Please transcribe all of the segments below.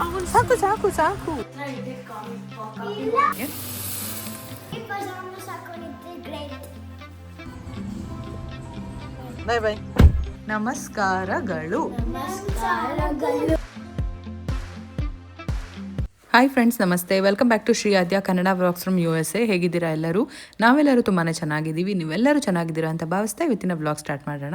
ಅವನು ಸಾಕು ಸಾಕು ಸಾಕು. ಬೈ ಬೈ ಬಾಯ್ ಬಾಯ್ ನಮಸ್ಕಾರಗಳು. ಹಾಯ್ ಫ್ರೆಂಡ್ಸ್ ನಮಸ್ತೆ. Welcome back to Shri Aadya Kannada vlogs from U S A ಹೇಗಿದ್ದೀರಾ ಎಲ್ಲರೂ? ನಾವೆಲ್ಲರೂ ತುಂಬಾ ಚೆನ್ನಾಗಿದ್ದೀವಿ. ನೀವೆಲ್ಲರೂ ಚೆನ್ನಾಗಿದ್ದೀರಾ ಅಂತ ಭಾವಿಸ್ತಾ ಇವತ್ತಿನ ವ್ಲಾಗ್ ಸ್ಟಾರ್ಟ್ ಮಾಡೋಣ.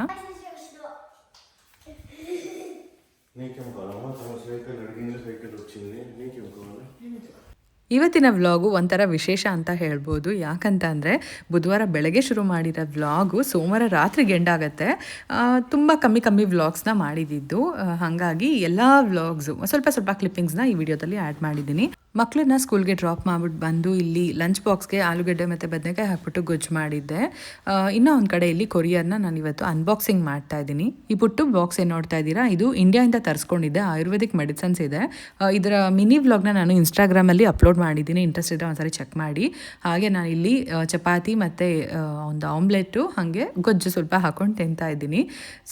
ಇವತ್ತಿನ ವ್ಲಾಗು ಒಂಥರ ವಿಶೇಷ ಅಂತ ಹೇಳ್ಬೋದು. ಯಾಕಂತ ಅಂದರೆ ಬುಧವಾರ ಬೆಳಗ್ಗೆ ಶುರು ಮಾಡಿರೋ ವ್ಲಾಗು ಸೋಮವಾರ ರಾತ್ರಿ ಗೆಂಡಾಗತ್ತೆ ತುಂಬ ಕಮ್ಮಿ ಕಮ್ಮಿ ವ್ಲಾಗ್ಸ್ನ ಮಾಡಿದ್ದು ಹಾಗಾಗಿ ಎಲ್ಲ ವ್ಲಾಗ್ಸು, ಸ್ವಲ್ಪ ಸ್ವಲ್ಪ ಕ್ಲಿಪ್ಪಿಂಗ್ಸ್ನ ಈ ವಿಡಿಯೋದಲ್ಲಿ ಆ್ಯಡ್ ಮಾಡಿದ್ದೀನಿ. ಮಕ್ಕಳನ್ನ ಸ್ಕೂಲ್ಗೆ ಡ್ರಾಪ್ ಮಾಡ್ಬಿಟ್ಟು ಬಂದು ಇಲ್ಲಿ ಲಂಚ್ ಬಾಕ್ಸ್ಗೆ ಆಲೂಗಡ್ಡೆ ಮತ್ತು ಬದನೆಕಾಯಿ ಹಾಕ್ಬಿಟ್ಟು ಗೊಜ್ಜು ಮಾಡಿದ್ದೆ. ಇನ್ನೂ ಒಂದು ಕಡೆ ಇಲ್ಲಿ ಕೊರಿಯರ್ನ ನಾನು ಇವತ್ತು ಅನ್ಬಾಕ್ಸಿಂಗ್ ಮಾಡ್ತಾ ಇದ್ದೀನಿ. ಈ ಪುಟ್ಟು ಬಾಕ್ಸ್ ಏನು ನೋಡ್ತಾ ಇದ್ದೀರಾ? ಇದು ಇಂಡಿಯಾಯಿಂದ ತರಿಸ್ಕೊಂಡಿದ್ದೆ. ಆಯುರ್ವೇದಿಕ್ ಮೆಡಿಸನ್ಸ್ ಇದೆ. ಇದರ ಮಿನಿ ವ್ಲಾಗ್ನ ನಾನು ಇನ್ಸ್ಟಾಗ್ರಾಮಲ್ಲಿ ಅಪ್ಲೋಡ್ ಮಾಡಿದ್ದೀನಿ. ಇಂಟ್ರೆಸ್ಟ್ ಇದ್ದರೆ ಒಂದ್ಸರಿ ಚೆಕ್ ಮಾಡಿ. ಹಾಗೆ ನಾನು ಇಲ್ಲಿ ಚಪಾತಿ ಮತ್ತು ಒಂದು ಆಮ್ಲೆಟ್ಟು ಹಾಗೆ ಗೊಜ್ಜು ಸ್ವಲ್ಪ ಹಾಕೊಂಡು ತಿಂತಾ ಇದ್ದೀನಿ.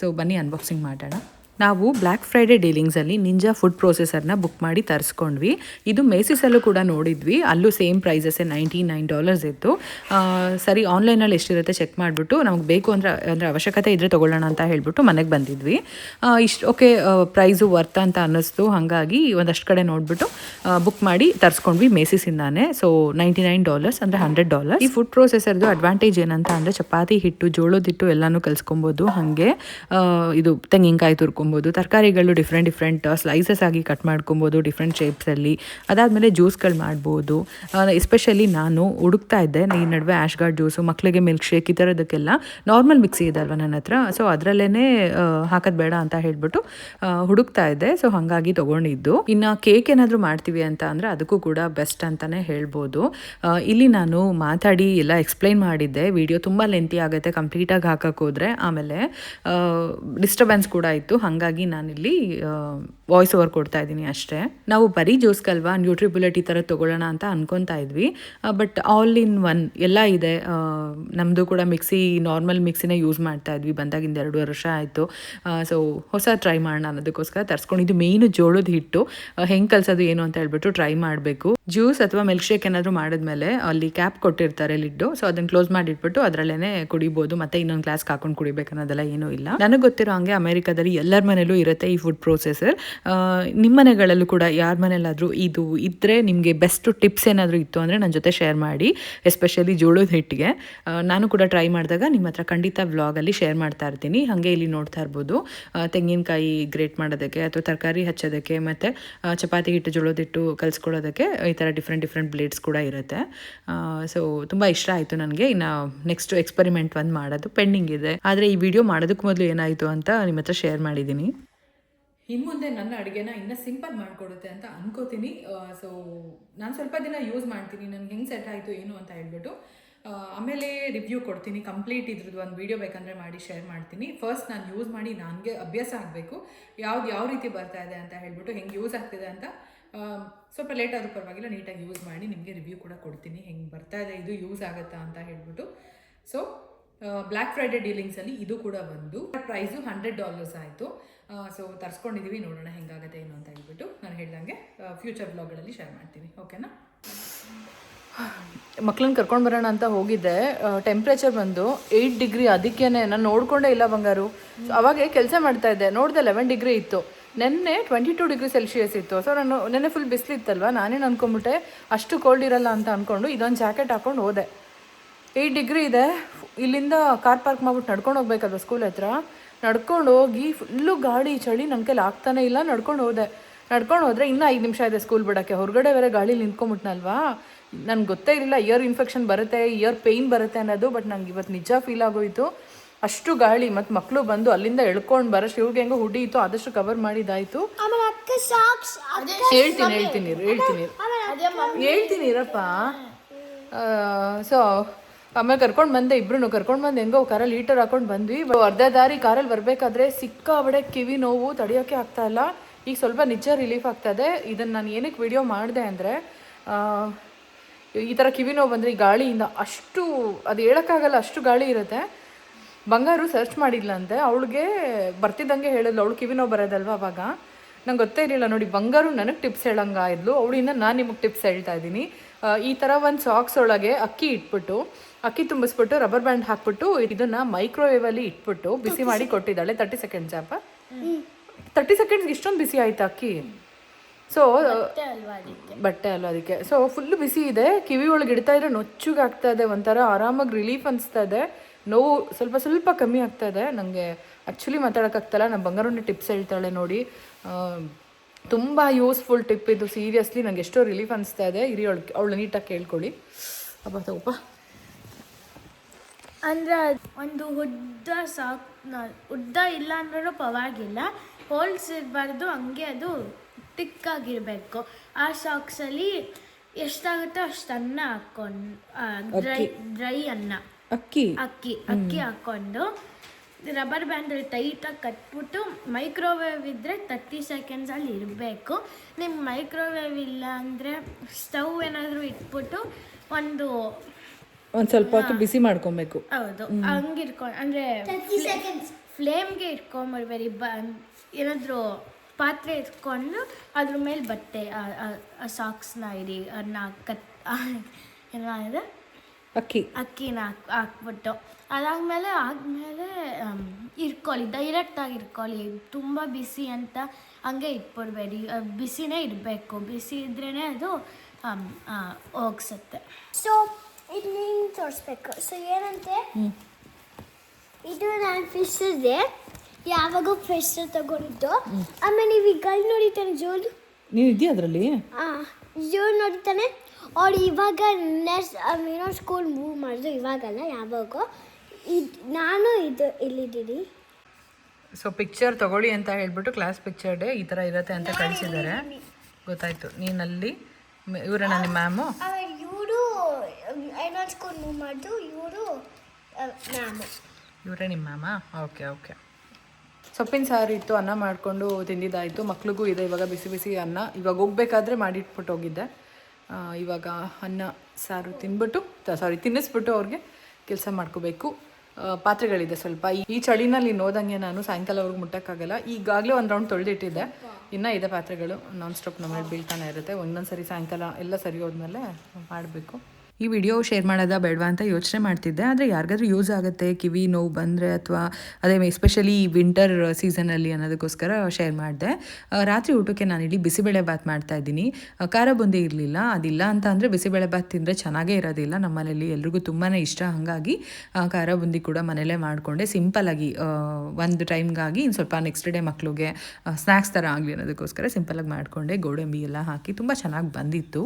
ಸೊ ಬನ್ನಿ ಅನ್ಬಾಕ್ಸಿಂಗ್ ಮಾಡೋಣ. ನಾವು ಬ್ಲ್ಯಾಕ್ ಫ್ರೈಡೇ ಡೀಲಿಂಗ್ಸಲ್ಲಿ ನಿಂಜಾ ಫುಡ್ ಪ್ರೊಸೆಸರ್ನ ಬುಕ್ ಮಾಡಿ ತರಿಸ್ಕೊಂಡ್ವಿ. ಇದು ಮೇಸಿಸಲ್ಲೂ ಕೂಡ ನೋಡಿದ್ವಿ. ಅಲ್ಲೂ ಸೇಮ್ ಪ್ರೈಸಸ್ಸೇ ನೈಂಟಿ ನೈನ್ ಡಾಲರ್ಸ್ ಇತ್ತು. ಸರಿ ಆನ್ಲೈನಲ್ಲಿ ಎಷ್ಟಿರುತ್ತೆ ಚೆಕ್ ಮಾಡಿಬಿಟ್ಟು ನಮಗೆ ಬೇಕು ಅಂದರೆ ಅಂದರೆ ಅವಶ್ಯಕತೆ ಇದ್ದರೆ ತೊಗೊಳ್ಳೋಣ ಅಂತ ಹೇಳ್ಬಿಟ್ಟು ಮನೆಗೆ ಬಂದಿದ್ವಿ. ಇಷ್ಟು ಓಕೆ ಪ್ರೈಸು ವರ್ತ್ ಅಂತ ಅನ್ನಿಸ್ತು. ಹಾಗಾಗಿ ಒಂದಷ್ಟು ಕಡೆ ನೋಡಿಬಿಟ್ಟು ಬುಕ್ ಮಾಡಿ ತರಿಸ್ಕೊಂಡ್ವಿ ಮೇಸಿಸಿಂದಾನೆ ಸೊ ನೈಂಟಿ ನೈನ್ ಡಾಲರ್ಸ್ ಅಂದರೆ ಹಂಡ್ರೆಡ್ ಡಾಲರ್ಸ್ ಈ ಫುಡ್ ಪ್ರೊಸೆಸರ್ದು ಅಡ್ವಾಂಟೇಜ್ ಏನಂತ ಅಂದರೆ ಚಪಾತಿ ಹಿಟ್ಟು, ಜೋಳದ ಹಿಟ್ಟು ಎಲ್ಲನೂ ಕಲಿಸ್ಕೊಬೋದು. ಹಾಗೆ ಇದು ತೆಂಗಿನಕಾಯಿ ತುರ್ಕೊಬೋದು ತರಕಾರಿಗಳು ಡಿಫ್ರೆಂಟ್ ಡಿಫ್ರೆಂಟ್ ಸ್ಲೈಸಸ್ ಆಗಿ ಕಟ್ ಮಾಡ್ಕೊಬೋದು ಡಿಫ್ರೆಂಟ್ ಶೇಪ್ಸಲ್ಲಿ ಅದಾದಮೇಲೆ ಜ್ಯೂಸ್ಗಳು ಮಾಡ್ಬೋದು. ಎಸ್ಪೆಷಲಿ ನಾನು ಹುಡುಕ್ತಾ ಇದ್ದೆ, ಈ ನಡುವೆ ಆ್ಯಶ್ ಗಾರ್ಡ್ ಜ್ಯೂಸು ಮಕ್ಕಳಿಗೆ ಮಿಲ್ಕ್ ಶೇಕ್ ಈ ಥರದಕ್ಕೆಲ್ಲ ನಾರ್ಮಲ್ ಮಿಕ್ಸಿ ಇದೆ ನನ್ನ ಹತ್ರ. ಸೊ ಅದರಲ್ಲೇ ಹಾಕೋದು ಬೇಡ ಅಂತ ಹೇಳ್ಬಿಟ್ಟು ಹುಡುಕ್ತಾ ಇದ್ದೆ. ಸೊ ಹಾಗಾಗಿ ತೊಗೊಂಡಿದ್ದು. ಇನ್ನು ಕೇಕ್ ಏನಾದರೂ ಮಾಡ್ತೀವಿ ಅಂತ ಅಂದರೆ ಅದಕ್ಕೂ ಕೂಡ ಬೆಸ್ಟ್ ಅಂತಲೇ ಹೇಳ್ಬೋದು. ಇಲ್ಲಿ ನಾನು ಮಾತಾಡಿ ಎಲ್ಲ ಎಕ್ಸ್ಪ್ಲೈನ್ ಮಾಡಿದ್ದೆ. ವಿಡಿಯೋ ತುಂಬ ಲೆಂತಿ ಆಗುತ್ತೆ ಕಂಪ್ಲೀಟಾಗಿ ಹಾಕೋಕ್ಕೋದ್ರೆ ಆಮೇಲೆ ಡಿಸ್ಟರ್ಬೆನ್ಸ್ ಕೂಡ ಇತ್ತು. ಹಾಗಾಗಿ ನಾನಿಲ್ಲಿ ವಾಯ್ಸ್ ಓವರ್ ಕೊಡ್ತಾ ಇದ್ದೀನಿ ಅಷ್ಟೇ. ನಾವು ಬರೀ ಜ್ಯೂಸ್ಗಲ್ವಾ ನ್ಯೂಟ್ರಿಬುಲೆಟ್ ಈ ಥರ ತೊಗೊಳ್ಳೋಣ ಅಂತ ಅನ್ಕೊತಾ ಇದ್ವಿ. ಬಟ್ ಆಲ್ ಇನ್ ಒನ್ ಎಲ್ಲ ಇದೆ. ನಮ್ಮದು ಕೂಡ ಮಿಕ್ಸಿ ನಾರ್ಮಲ್ ಮಿಕ್ಸಿನೇ ಯೂಸ್ ಮಾಡ್ತಾ ಇದ್ವಿ. ಬಂದಾಗಿಂದ ಎರಡು ವರ್ಷ ಆಯಿತು. ಸೊ ಹೊಸ ಟ್ರೈ ಮಾಡೋಣ ಅನ್ನೋದಕ್ಕೋಸ್ಕರ ಇದು ಮೇಯ್ನು ಜೋಳದ ಹಿಟ್ಟು. ಹೆಂಗೆ ಕಲಿಸೋದು ಏನು ಅಂತ ಹೇಳ್ಬಿಟ್ಟು ಟ್ರೈ ಮಾಡಬೇಕು. ಜ್ಯೂಸ್ ಅಥವಾ ಮಿಲ್ಕ್ ಶೇಕ್ ಏನಾದರೂ ಮಾಡಿದ್ಮೇಲೆ ಅಲ್ಲಿ ಕ್ಯಾಪ್ ಕೊಟ್ಟಿರ್ತಾರೆ ಲಿಡ್ಡು. ಸೊ ಅದನ್ನು ಕ್ಲೋಸ್ ಮಾಡಿಟ್ಬಿಟ್ಟು ಅದರಲ್ಲೇ ಕುಡಿಬೋದು. ಮತ್ತೆ ಇನ್ನೊಂದು ಗ್ಲಾಸ್ಗೆ ಹಾಕೊಂಡು ಕುಡಿಬೇಕು ಅನ್ನೋದೆಲ್ಲ ಏನೂ ಇಲ್ಲ. ನನಗೆ ಗೊತ್ತಿರೋ ಹಂಗೆ ಅಮೆರಿಕಾದಲ್ಲಿ ಎಲ್ಲರ ಮನೇಲೂ ಇರುತ್ತೆ ಈ ಫುಡ್ ಪ್ರೊಸೆಸರ್ ನಿಮ್ಮ ಮನೆಗಳಲ್ಲೂ ಕೂಡ ಯಾರ ಮನೆಯಲ್ಲಾದರೂ ಇದು ಇದ್ದರೆ ನಿಮಗೆ ಬೆಸ್ಟ್ ಟಿಪ್ಸ್ ಏನಾದರೂ ಇತ್ತು ಅಂದರೆ ನನ್ನ ಜೊತೆ ಶೇರ್ ಮಾಡಿ ಎಸ್ಪೆಷಲಿ ಜೋಳದ ಹಿಟ್ಟಿಗೆ. ನಾನು ಕೂಡ ಟ್ರೈ ಮಾಡಿದಾಗ ನಿಮ್ಮ ಹತ್ರ ಖಂಡಿತ ವ್ಲಾಗಲ್ಲಿ ಶೇರ್ ಮಾಡ್ತಾ ಇರ್ತೀನಿ. ಹಾಗೆ ಇಲ್ಲಿ ನೋಡ್ತಾ ಇರ್ಬೋದು. ತೆಂಗಿನಕಾಯಿ ಗ್ರೇಟ್ ಮಾಡೋದಕ್ಕೆ ಅಥವಾ ತರಕಾರಿ ಹಚ್ಚೋದಕ್ಕೆ ಮತ್ತು ಚಪಾತಿ ಹಿಟ್ಟು, ಜೋಳದ ಹಿಟ್ಟು ಕಲಿಸ್ಕೊಳ್ಳೋದಕ್ಕೆ ಈ ಥರ ಡಿಫ್ರೆಂಟ್ ಡಿಫ್ರೆಂಟ್ ಬ್ಲೇಡ್ಸ್ ಕೂಡ ಇರುತ್ತೆ. ಸೊ ತುಂಬ ಇಷ್ಟ ಆಯಿತು ನನಗೆ. ಇನ್ನು ನೆಕ್ಸ್ಟ್ ಎಕ್ಸ್ಪೆರಿಮೆಂಟ್ ಒಂದು ಮಾಡೋದು ಪೆಂಡಿಂಗ್ ಇದೆ. ಆದರೆ ಈ ವಿಡಿಯೋ ಮಾಡೋದಕ್ಕೆ ಮೊದಲು ಏನಾಯಿತು ಅಂತ ನಿಮ್ಮ ಹತ್ರ ಶೇರ್ ಮಾಡಿದ್ದೀನಿ ಇನ್ನು ಮುಂದೆ ನನ್ನ ಅಡುಗೆನ ಇನ್ನೂ ಸಿಂಪಲ್ ಮಾಡಿಕೊಡುತ್ತೆ ಅಂತ ಅನ್ಕೋತೀನಿ. ಸೊ ನಾನು ಸ್ವಲ್ಪ ದಿನ ಯೂಸ್ ಮಾಡ್ತೀನಿ. ನನಗೆ ಹೆಂಗೆ ಸೆಟ್ ಆಯಿತು, ಏನು ಅಂತ ಹೇಳ್ಬಿಟ್ಟು. ಆಮೇಲೆ ರಿವ್ಯೂ ಕೊಡ್ತೀನಿ. ಕಂಪ್ಲೀಟ್ ಇದ್ರದ್ದು ಒಂದು ವೀಡಿಯೋ ಬೇಕಂದರೆ ಮಾಡಿ ಶೇರ್ ಮಾಡ್ತೀನಿ. ಫಸ್ಟ್ ನಾನು ಯೂಸ್ ಮಾಡಿ ನನಗೆ ಅಭ್ಯಾಸ ಆಗಬೇಕು. ಯಾವ್ದು ಯಾವ ರೀತಿ ಬರ್ತಾ ಇದೆ ಅಂತ ಹೇಳ್ಬಿಟ್ಟು ಹೆಂಗೆ ಯೂಸ್ ಆಗ್ತಿದೆ ಅಂತ ಸ್ವಲ್ಪ ಲೇಟ್ ಆದರೂ ಪರವಾಗಿಲ್ಲ, ನೀಟಾಗಿ ಯೂಸ್ ಮಾಡಿ ನಿಮಗೆ ರಿವ್ಯೂ ಕೂಡ ಕೊಡ್ತೀನಿ. ಹೆಂಗೆ ಬರ್ತಾ ಇದೆ, ಇದು ಯೂಸ್ ಆಗುತ್ತಾ ಅಂತ ಹೇಳ್ಬಿಟ್ಟು. ಸೊ ಬ್ಲ್ಯಾಕ್ ಫ್ರೈಡೆ ಡೀಲಿಂಗ್ಸಲ್ಲಿ ಇದು ಕೂಡ ಬಂದು ಪ್ರೈಸು ಹಂಡ್ರೆಡ್ ಡಾಲರ್ಸ್ ಆಯಿತು. ಸೊ ತರಿಸ್ಕೊಂಡಿದ್ದೀವಿ ನೋಡೋಣ ಹೆಂಗಾಗುತ್ತೆ ಏನು ಅಂತ ಹೇಳ್ಬಿಟ್ಟು ನಾನು ಹೇಳ್ದಂಗೆ ಫ್ಯೂಚರ್ ಬ್ಲಾಗ್ಗಳಲ್ಲಿ ಶೇರ್ ಮಾಡ್ತೀನಿ ಓಕೆನಾ ಮಕ್ಳನ್ನ ಕರ್ಕೊಂಡು ಬರೋಣ ಅಂತ ಹೋಗಿದ್ದೆ. ಟೆಂಪ್ರೇಚರ್ ಬಂದು ಏಯ್ಟ್ ಡಿಗ್ರಿ ಅದಕ್ಕೇನೆ, ನಾನು ನೋಡ್ಕೊಂಡೇ ಇಲ್ಲ ಬಂಗಾರು. ಸೊ ಅವಾಗೆ ಕೆಲಸ ಮಾಡ್ತಾ ಇದ್ದೆ. ನೋಡಿದೆ ಲೆವೆನ್ ಡಿಗ್ರಿ ಇತ್ತು. ನೆನ್ನೆ ಟ್ವೆಂಟಿ ಟೂ ಡಿಗ್ರಿ ಸೆಲ್ಸಿಯಸ್ ಇತ್ತು. ಸೊ ನಾನು ನೆನ್ನೆ ಫುಲ್ ಬಿಸಿಲಿತ್ತಲ್ವ? ನಾನೇನು ಅಂದ್ಕೊಂಬಿಟ್ಟೆ ಅಷ್ಟು ಕೋಲ್ಡ್ ಇರಲ್ಲ ಅಂತ ಅಂದ್ಕೊಂಡು ಇದೊಂದು ಜಾಕೆಟ್ ಹಾಕೊಂಡು ಹೋದೆ. ಏಯ್ಟ್ ಡಿಗ್ರಿ ಇದೆ. ಇಲ್ಲಿಂದ ಕಾರ್ ಪಾರ್ಕ್ ಮಾಡ್ಬಿಟ್ಟು ನಡ್ಕೊಂಡು ಹೋಗ್ಬೇಕಲ್ವ ಸ್ಕೂಲ್ ಹತ್ರ. ನಡ್ಕೊಂಡು ಹೋಗಿ ಫುಲ್ಲು ಗಾಡಿ ಚಳಿ ನನ್ನ ಕೈಲಿ ಆಗ್ತಾನೆ ಇಲ್ಲ. ನಡ್ಕೊಂಡು ಹೋದೆ. ನಡ್ಕೊಂಡು ಹೋದ್ರೆ ಇನ್ನೂ ಐದು ನಿಮಿಷ ಇದೆ ಸ್ಕೂಲ್ ಬಿಡೋಕ್ಕೆ. ಹೊರಗಡೆ ಬೇರೆ ಗಾಳಿ ನಿಂತ್ಕೊಂಬಿಟ್ನಲ್ವಾ? ನನಗೆ ಗೊತ್ತೇ ಇರಲಿಲ್ಲ. ಇಯರ್ ಇನ್ಫೆಕ್ಷನ್ ಬರುತ್ತೆ ಇಯರ್ ಪೇಯ್ನ್ ಬರುತ್ತೆ ಅನ್ನೋದು ಬಟ್ ನಂಗೆ ಇವತ್ತು ನಿಜ ಫೀಲ್ ಆಗೋಯ್ತು. ಅಷ್ಟು ಗಾಳಿ ಮತ್ತು ಮಕ್ಕಳು ಬಂದು ಅಲ್ಲಿಂದ ಎಳ್ಕೊಂಡು ಬರೋ ಶಿವ್ಗೆ ಹೆಂಗೋ ಹುಡಿ ಇತ್ತು ಆದಷ್ಟು ಕವರ್ ಸಾಕ್ಸ್ ಹೇಳ್ತೀನಿ ಹೇಳ್ತೀನಿ ಹೇಳ್ತೀನಿ. ಹೇಳ್ತೀನಿ ಇರಪ್ಪ. ಸೊ ಆಮೇಲೆ ಕರ್ಕೊಂಡು ಬಂದೆ ಇಬ್ರು ಕರ್ಕೊಂಡು ಬಂದು ಹೆಂಗೋ ಕಾರಲ್ಲಿ ಲೀಟರ್ ಹಾಕೊಂಡು ಬಂದ್ವಿ. ಅರ್ಧ ದಾರಿ ಕಾರಲ್ಲಿ ಬರಬೇಕಾದ್ರೆ ಸಿಕ್ಕಾಬಡೆ ಕಿವಿ ನೋವು ತಡೆಯೋಕ್ಕೆ ಆಗ್ತಾ ಇಲ್ಲ. ಈಗ ಸ್ವಲ್ಪ ನಿಜ ರಿಲೀಫ್ ಆಗ್ತದೆ ಇದನ್ನು ನಾನು ಏನಕ್ಕೆ ವಿಡಿಯೋ ಮಾಡಿದೆ ಅಂದರೆ ಈ ಥರ ಕಿವಿ ನೋವು ಬಂದರೆ ಈ ಗಾಳಿಯಿಂದ ಅಷ್ಟು, ಅದು ಹೇಳೋಕ್ಕಾಗಲ್ಲ, ಅಷ್ಟು ಗಾಳಿ ಇರುತ್ತೆ. ಬಂಗಾರು ಸರ್ಚ್ ಮಾಡಿದ್ಲಂತೆ. ಅವಳಿಗೆ ಬರ್ತಿದ್ದಂಗೆ ಹೇಳಿದ್ಲು, ಅವಳು ಕಿವಿ ನೋವು ಬರೋದಲ್ವ ಅವಾಗ. ನಂಗೆ ಗೊತ್ತೇ ಇರಲಿಲ್ಲ, ನೋಡಿ ಬಂಗಾರು ನನಗೆ ಟಿಪ್ಸ್ ಹೇಳಂಗ ಇದ್ಲು. ಅವಳಿಂದ ನಾನು ನಿಮಗೆ ಟಿಪ್ಸ್ ಹೇಳ್ತಾ ಇದ್ದೀನಿ. ಈ ಥರ ಒಂದು ಸಾಕ್ಸ್ ಒಳಗೆ ಅಕ್ಕಿ ಇಟ್ಬಿಟ್ಟು ಅಕ್ಕಿ ತುಂಬಿಸ್ಬಿಟ್ಟು ರಬ್ಬರ್ ಬ್ಯಾಂಡ್ ಹಾಕ್ಬಿಟ್ಟು ಇದನ್ನ ಮೈಕ್ರೋವೇವ್ ಅಲ್ಲಿ ಇಟ್ಬಿಟ್ಟು ಬಿಸಿ ಮಾಡಿ ಕೊಟ್ಟಿದ್ದಾಳೆ. ತರ್ಟಿ ಸೆಕೆಂಡ್ ಅಪ್ಪ. ತರ್ಟಿ ಸೆಕೆಂಡ್ಸ್ ಇಷ್ಟೊಂದು ಬಿಸಿ ಆಯ್ತು ಅಕ್ಕಿ? ಸೊ ಬಟ್ಟೆ ಅಲ್ವಾ ಅದಕ್ಕೆ? ಸೊ ಫುಲ್ ಬಿಸಿ ಇದೆ. ಕಿವಿ ಒಳಗೆ ಇಡ್ತಾ ಇದ್ರೆ ನೊಚ್ಚುಗೆ ಆಗ್ತಾ ಇದೆ ಒಂಥರ ಆರಾಮಾಗಿ ರಿಲೀಫ್ ಅನಿಸ್ತಾ ಇದೆ. ನೋವು ಸ್ವಲ್ಪ ಸ್ವಲ್ಪ ಕಮ್ಮಿ ಆಗ್ತಾ ಇದೆ. ನನಗೆ ಆ್ಯಕ್ಚುಲಿ ಮಾತಾಡೋಕ್ಕಾಗ್ತಲ್ಲ ನಮ್ಮ ಬಂಗಾರಣ್ಣ ಟಿಪ್ಸ್ ಹೇಳ್ತಾಳೆ ನೋಡಿ. ತುಂಬ ಯೂಸ್ಫುಲ್ ಟಿಪ್ ಇದು. ಸೀರಿಯಸ್ಲಿ ನಂಗೆ ಎಷ್ಟೋ ರಿಲೀಫ್ ಅನಿಸ್ತಾ ಇದೆ. ಇರಿ ಅವಳು ಅವಳು ನೀಟಾಗಿ ಕೇಳ್ಕೊಳ್ಳಿ. ಅಪ್ಪ ತಗೋಪ್ಪ. ಅಂದ್ರೆ ಒಂದು ಉದ್ದ ಸಾಕ್ ಉದ್ದ ಇಲ್ಲ ಅಂದ್ರೂ ಪರವಾಗಿಲ್ಲ ಹೋಲ್ಸ್ ಇರಬಾರ್ದು ಹಂಗೆ ಅದು ತಿಕ್ಕಾಗಿರಬೇಕು. ಆ ಸಾಕ್ಸಲ್ಲಿ ಎಷ್ಟಾಗುತ್ತೋ ಅಷ್ಟು ಅನ್ನ ಹಾಕೊಂಡು ಡ್ರೈ ಡ್ರೈ ಅನ್ನ. ಅಕ್ಕಿ. ಅಕ್ಕಿ ಅಕ್ಕಿ ಹಾಕ್ಕೊಂಡು ರಬ್ಬರ್ ಬ್ಯಾಂಡಲ್ಲಿ ಟೈಟಾಗಿ ಕಟ್ಬಿಟ್ಟು ಮೈಕ್ರೋವೇವ್ ಇದ್ದರೆ ತರ್ಟಿ ಸೆಕೆಂಡ್ಸಲ್ಲಿ ಇರಬೇಕು. ನಿಮ್ಮ ಮೈಕ್ರೋವೇವ್ ಇಲ್ಲ ಅಂದರೆ ಸ್ಟವ್ ಏನಾದರೂ ಇಟ್ಬಿಟ್ಟು ಒಂದು ಒಂದು ಸ್ವಲ್ಪ ಹೊತ್ತು ಬಿಸಿ ಮಾಡ್ಕೊಬೇಕು. ಹೌದು ಹಂಗೆ ಇಟ್ಕೊಂಡು ಅಂದರೆ ಫ್ಲೇಮ್ಗೆ ಇಟ್ಕೊಂಬರ್ಬೇಡಿ ಬ ಏನಾದರೂ ಪಾತ್ರೆ ಇಟ್ಕೊಂಡು ಅದ್ರ ಮೇಲೆ ಬಟ್ಟೆ ಆ ಸಾಕ್ಸ್ನ ಇಡಿ ಅನ್ನ ಕತ್ ಏನಾದ್ರೆ ಅಕ್ಕಿ. ಅಕ್ಕಿನ ಹಾಕ್ ಹಾಕ್ಬಿಟ್ಟು ಅದಾದಮೇಲೆ ಆದಮೇಲೆ ಇಟ್ಕೊಳ್ಳಿ ಡೈರೆಕ್ಟಾಗಿ ಇಟ್ಕೊಳ್ಳಿ ತುಂಬ ಬಿಸಿ ಅಂತ ಹಂಗೆ ಇಟ್ಬಿಡ್ಬೇಡಿ ಬಿಸಿನೇ ಇಡಬೇಕು ಬಿಸಿ ಇದ್ರೇ ಅದು ಆ, ಹೋಗ್ಸತ್ತೆ. ಸೊ ಇಲ್ಲಿ ತೋರಿಸ್ಬೇಕು. ಸೊ ಏನಂತೆ? ಇದು ನಾನು ಫಿಶ್ ಇದೆ ಯಾವಾಗ ಫಿಶ್ ತಗೊಂಡಿದ್ದು. ಆಮೇಲೆ ನೀವು ಈ ಗಲ್ ನೋಡಿತಾನೆ ಜೋಲು? ನೀವು ಇದೆಯಾ ಅದರಲ್ಲಿ? ಜೋಲ್ ನೋಡಿತಾನೆ ಅವ್ರು ಇವಾಗ ನೆಕ್ಸ್ಟ್ ಏನೋ ಸ್ಕೂಲ್ ಮೂವ್ ಮಾಡಿದ್ರು ಇವಾಗಲ್ಲ ಯಾವಾಗೋ. ಇದು ನಾನು ಇದು ಇಲ್ಲಿದ್ದೀನಿ ಸೊ ಪಿಕ್ಚರ್ ತಗೊಳ್ಳಿ ಅಂತ ಹೇಳ್ಬಿಟ್ಟು ಕ್ಲಾಸ್ ಪಿಕ್ಚರ್ ಡೇ ಈ ಥರ ಇರುತ್ತೆ ಅಂತ ಕಳಿಸಿದ್ದಾರೆ. ಗೊತ್ತಾಯ್ತು. ನೀನಲ್ಲಿ ಇವರನ್ನ ನಿಮ್ಮ ಮ್ಯಾಮು ಆಮೇಲೆ ಇವರು ಮೂವ್ ಮಾಡಿದ್ರು ಇವರು ಮ್ಯಾಮ್. ಇವರೇ ನಿಮ್ಮ ಮ್ಯಾಮಾ? Okay okay. ಸೊಪ್ಪಿನ ಸಾರು ಇತ್ತು ಅನ್ನ ಮಾಡಿಕೊಂಡು ತಿಂದಿದ್ದಾಯಿತು ಮಕ್ಳಿಗೂ ಇದೆ ಇವಾಗ ಬಿಸಿ ಬಿಸಿ ಅನ್ನ. ಇವಾಗ ಹೋಗ್ಬೇಕಾದ್ರೆ ಮಾಡಿಟ್ಬಿಟ್ಟು ಹೋಗಿದ್ದೆ. ಇವಾಗ ಅನ್ನ ಸಾರು ತಿನ್ಬಿಟ್ಟು ಸಾರಿ ತಿನ್ನಿಸ್ಬಿಟ್ಟು ಅವ್ರಿಗೆ ಕೆಲಸ ಮಾಡ್ಕೋಬೇಕು. ಪಾತ್ರೆಗಳಿದೆ ಸ್ವಲ್ಪ. ಈ- ಈ ಚಳಿನಲ್ಲಿ ನೋದಂಗೆ ನಾನು ಸಾಯಂಕಾಲವರೆಗೂ ಮುಟ್ಟೋಕ್ಕಾಗಲ್ಲ. ಈಗಾಗಲೇ ಒಂದು ರೌಂಡ್ ತೊಳೆದಿಟ್ಟಿದ್ದೆ. ಇನ್ನೂ ಇದೆ ಪಾತ್ರೆಗಳು. ನಾನ್ ಸ್ಟಾಪ್ ನಮ್ಮ ಮೇಲೆ ಬೀಳ್ತಾನೆ ಇರುತ್ತೆ. ಒಂದೊಂದು ಸರಿ ಸಾಯಂಕಾಲ ಎಲ್ಲ ಸರಿ ಹೋದ್ಮೇಲೆ ಮಾಡಬೇಕು. ಈ ವಿಡಿಯೋ ಶೇರ್ ಮಾಡೋದಾ ಬೇಡವಾ ಅಂತ ಯೋಚನೆ ಮಾಡ್ತಿದ್ದೆ. ಆದರೆ ಯಾರಿಗಾದ್ರೂ ಯೂಸ್ ಆಗುತ್ತೆ, ಕಿವಿ ನೋವು ಬಂದರೆ ಅಥವಾ ಅದೇ ಎಸ್ಪೆಷಲಿ ವಿಂಟರ್ ಸೀಸನಲ್ಲಿ ಅನ್ನೋದಕ್ಕೋಸ್ಕರ ಶೇರ್ ಮಾಡಿದೆ. ರಾತ್ರಿ ಊಟಕ್ಕೆ ನಾನಿಲ್ಲಿ ಬಿಸಿಬೇಳೆ ಬಾತ್ ಮಾಡ್ತಾ ಇದ್ದೀನಿ. ಖಾರ ಬುಂದಿ ಇರಲಿಲ್ಲ, ಅದಿಲ್ಲ ಅಂತ ಅಂದರೆ ಬಿಸಿಬೇಳೆ ಬಾತ್ ತಿಂದರೆ ಚೆನ್ನಾಗೇ ಇರೋದಿಲ್ಲ. ನಮ್ಮ ಮನೇಲಿ ಎಲ್ರಿಗೂ ತುಂಬಾ ಇಷ್ಟ. ಹಾಗಾಗಿ ಖಾರ ಬುಂದಿ ಕೂಡ ಮನೇಲೇ ಮಾಡಿಕೊಂಡೆ. ಸಿಂಪಲಾಗಿ ಒಂದು ಟೈಮ್ಗಾಗಿ ಇನ್ನು ಸ್ವಲ್ಪ ನೆಕ್ಸ್ಟ್ ಡೇ ಮಕ್ಕಳಿಗೆ ಸ್ನ್ಯಾಕ್ಸ್ ಥರ ಆಗಲಿ ಅನ್ನೋದಕ್ಕೋಸ್ಕರ ಸಿಂಪಲಾಗಿ ಮಾಡಿಕೊಂಡೆ. ಗೋಡಂಬಿ ಎಲ್ಲ ಹಾಕಿ ತುಂಬ ಚೆನ್ನಾಗಿ ಬಂದಿತ್ತು.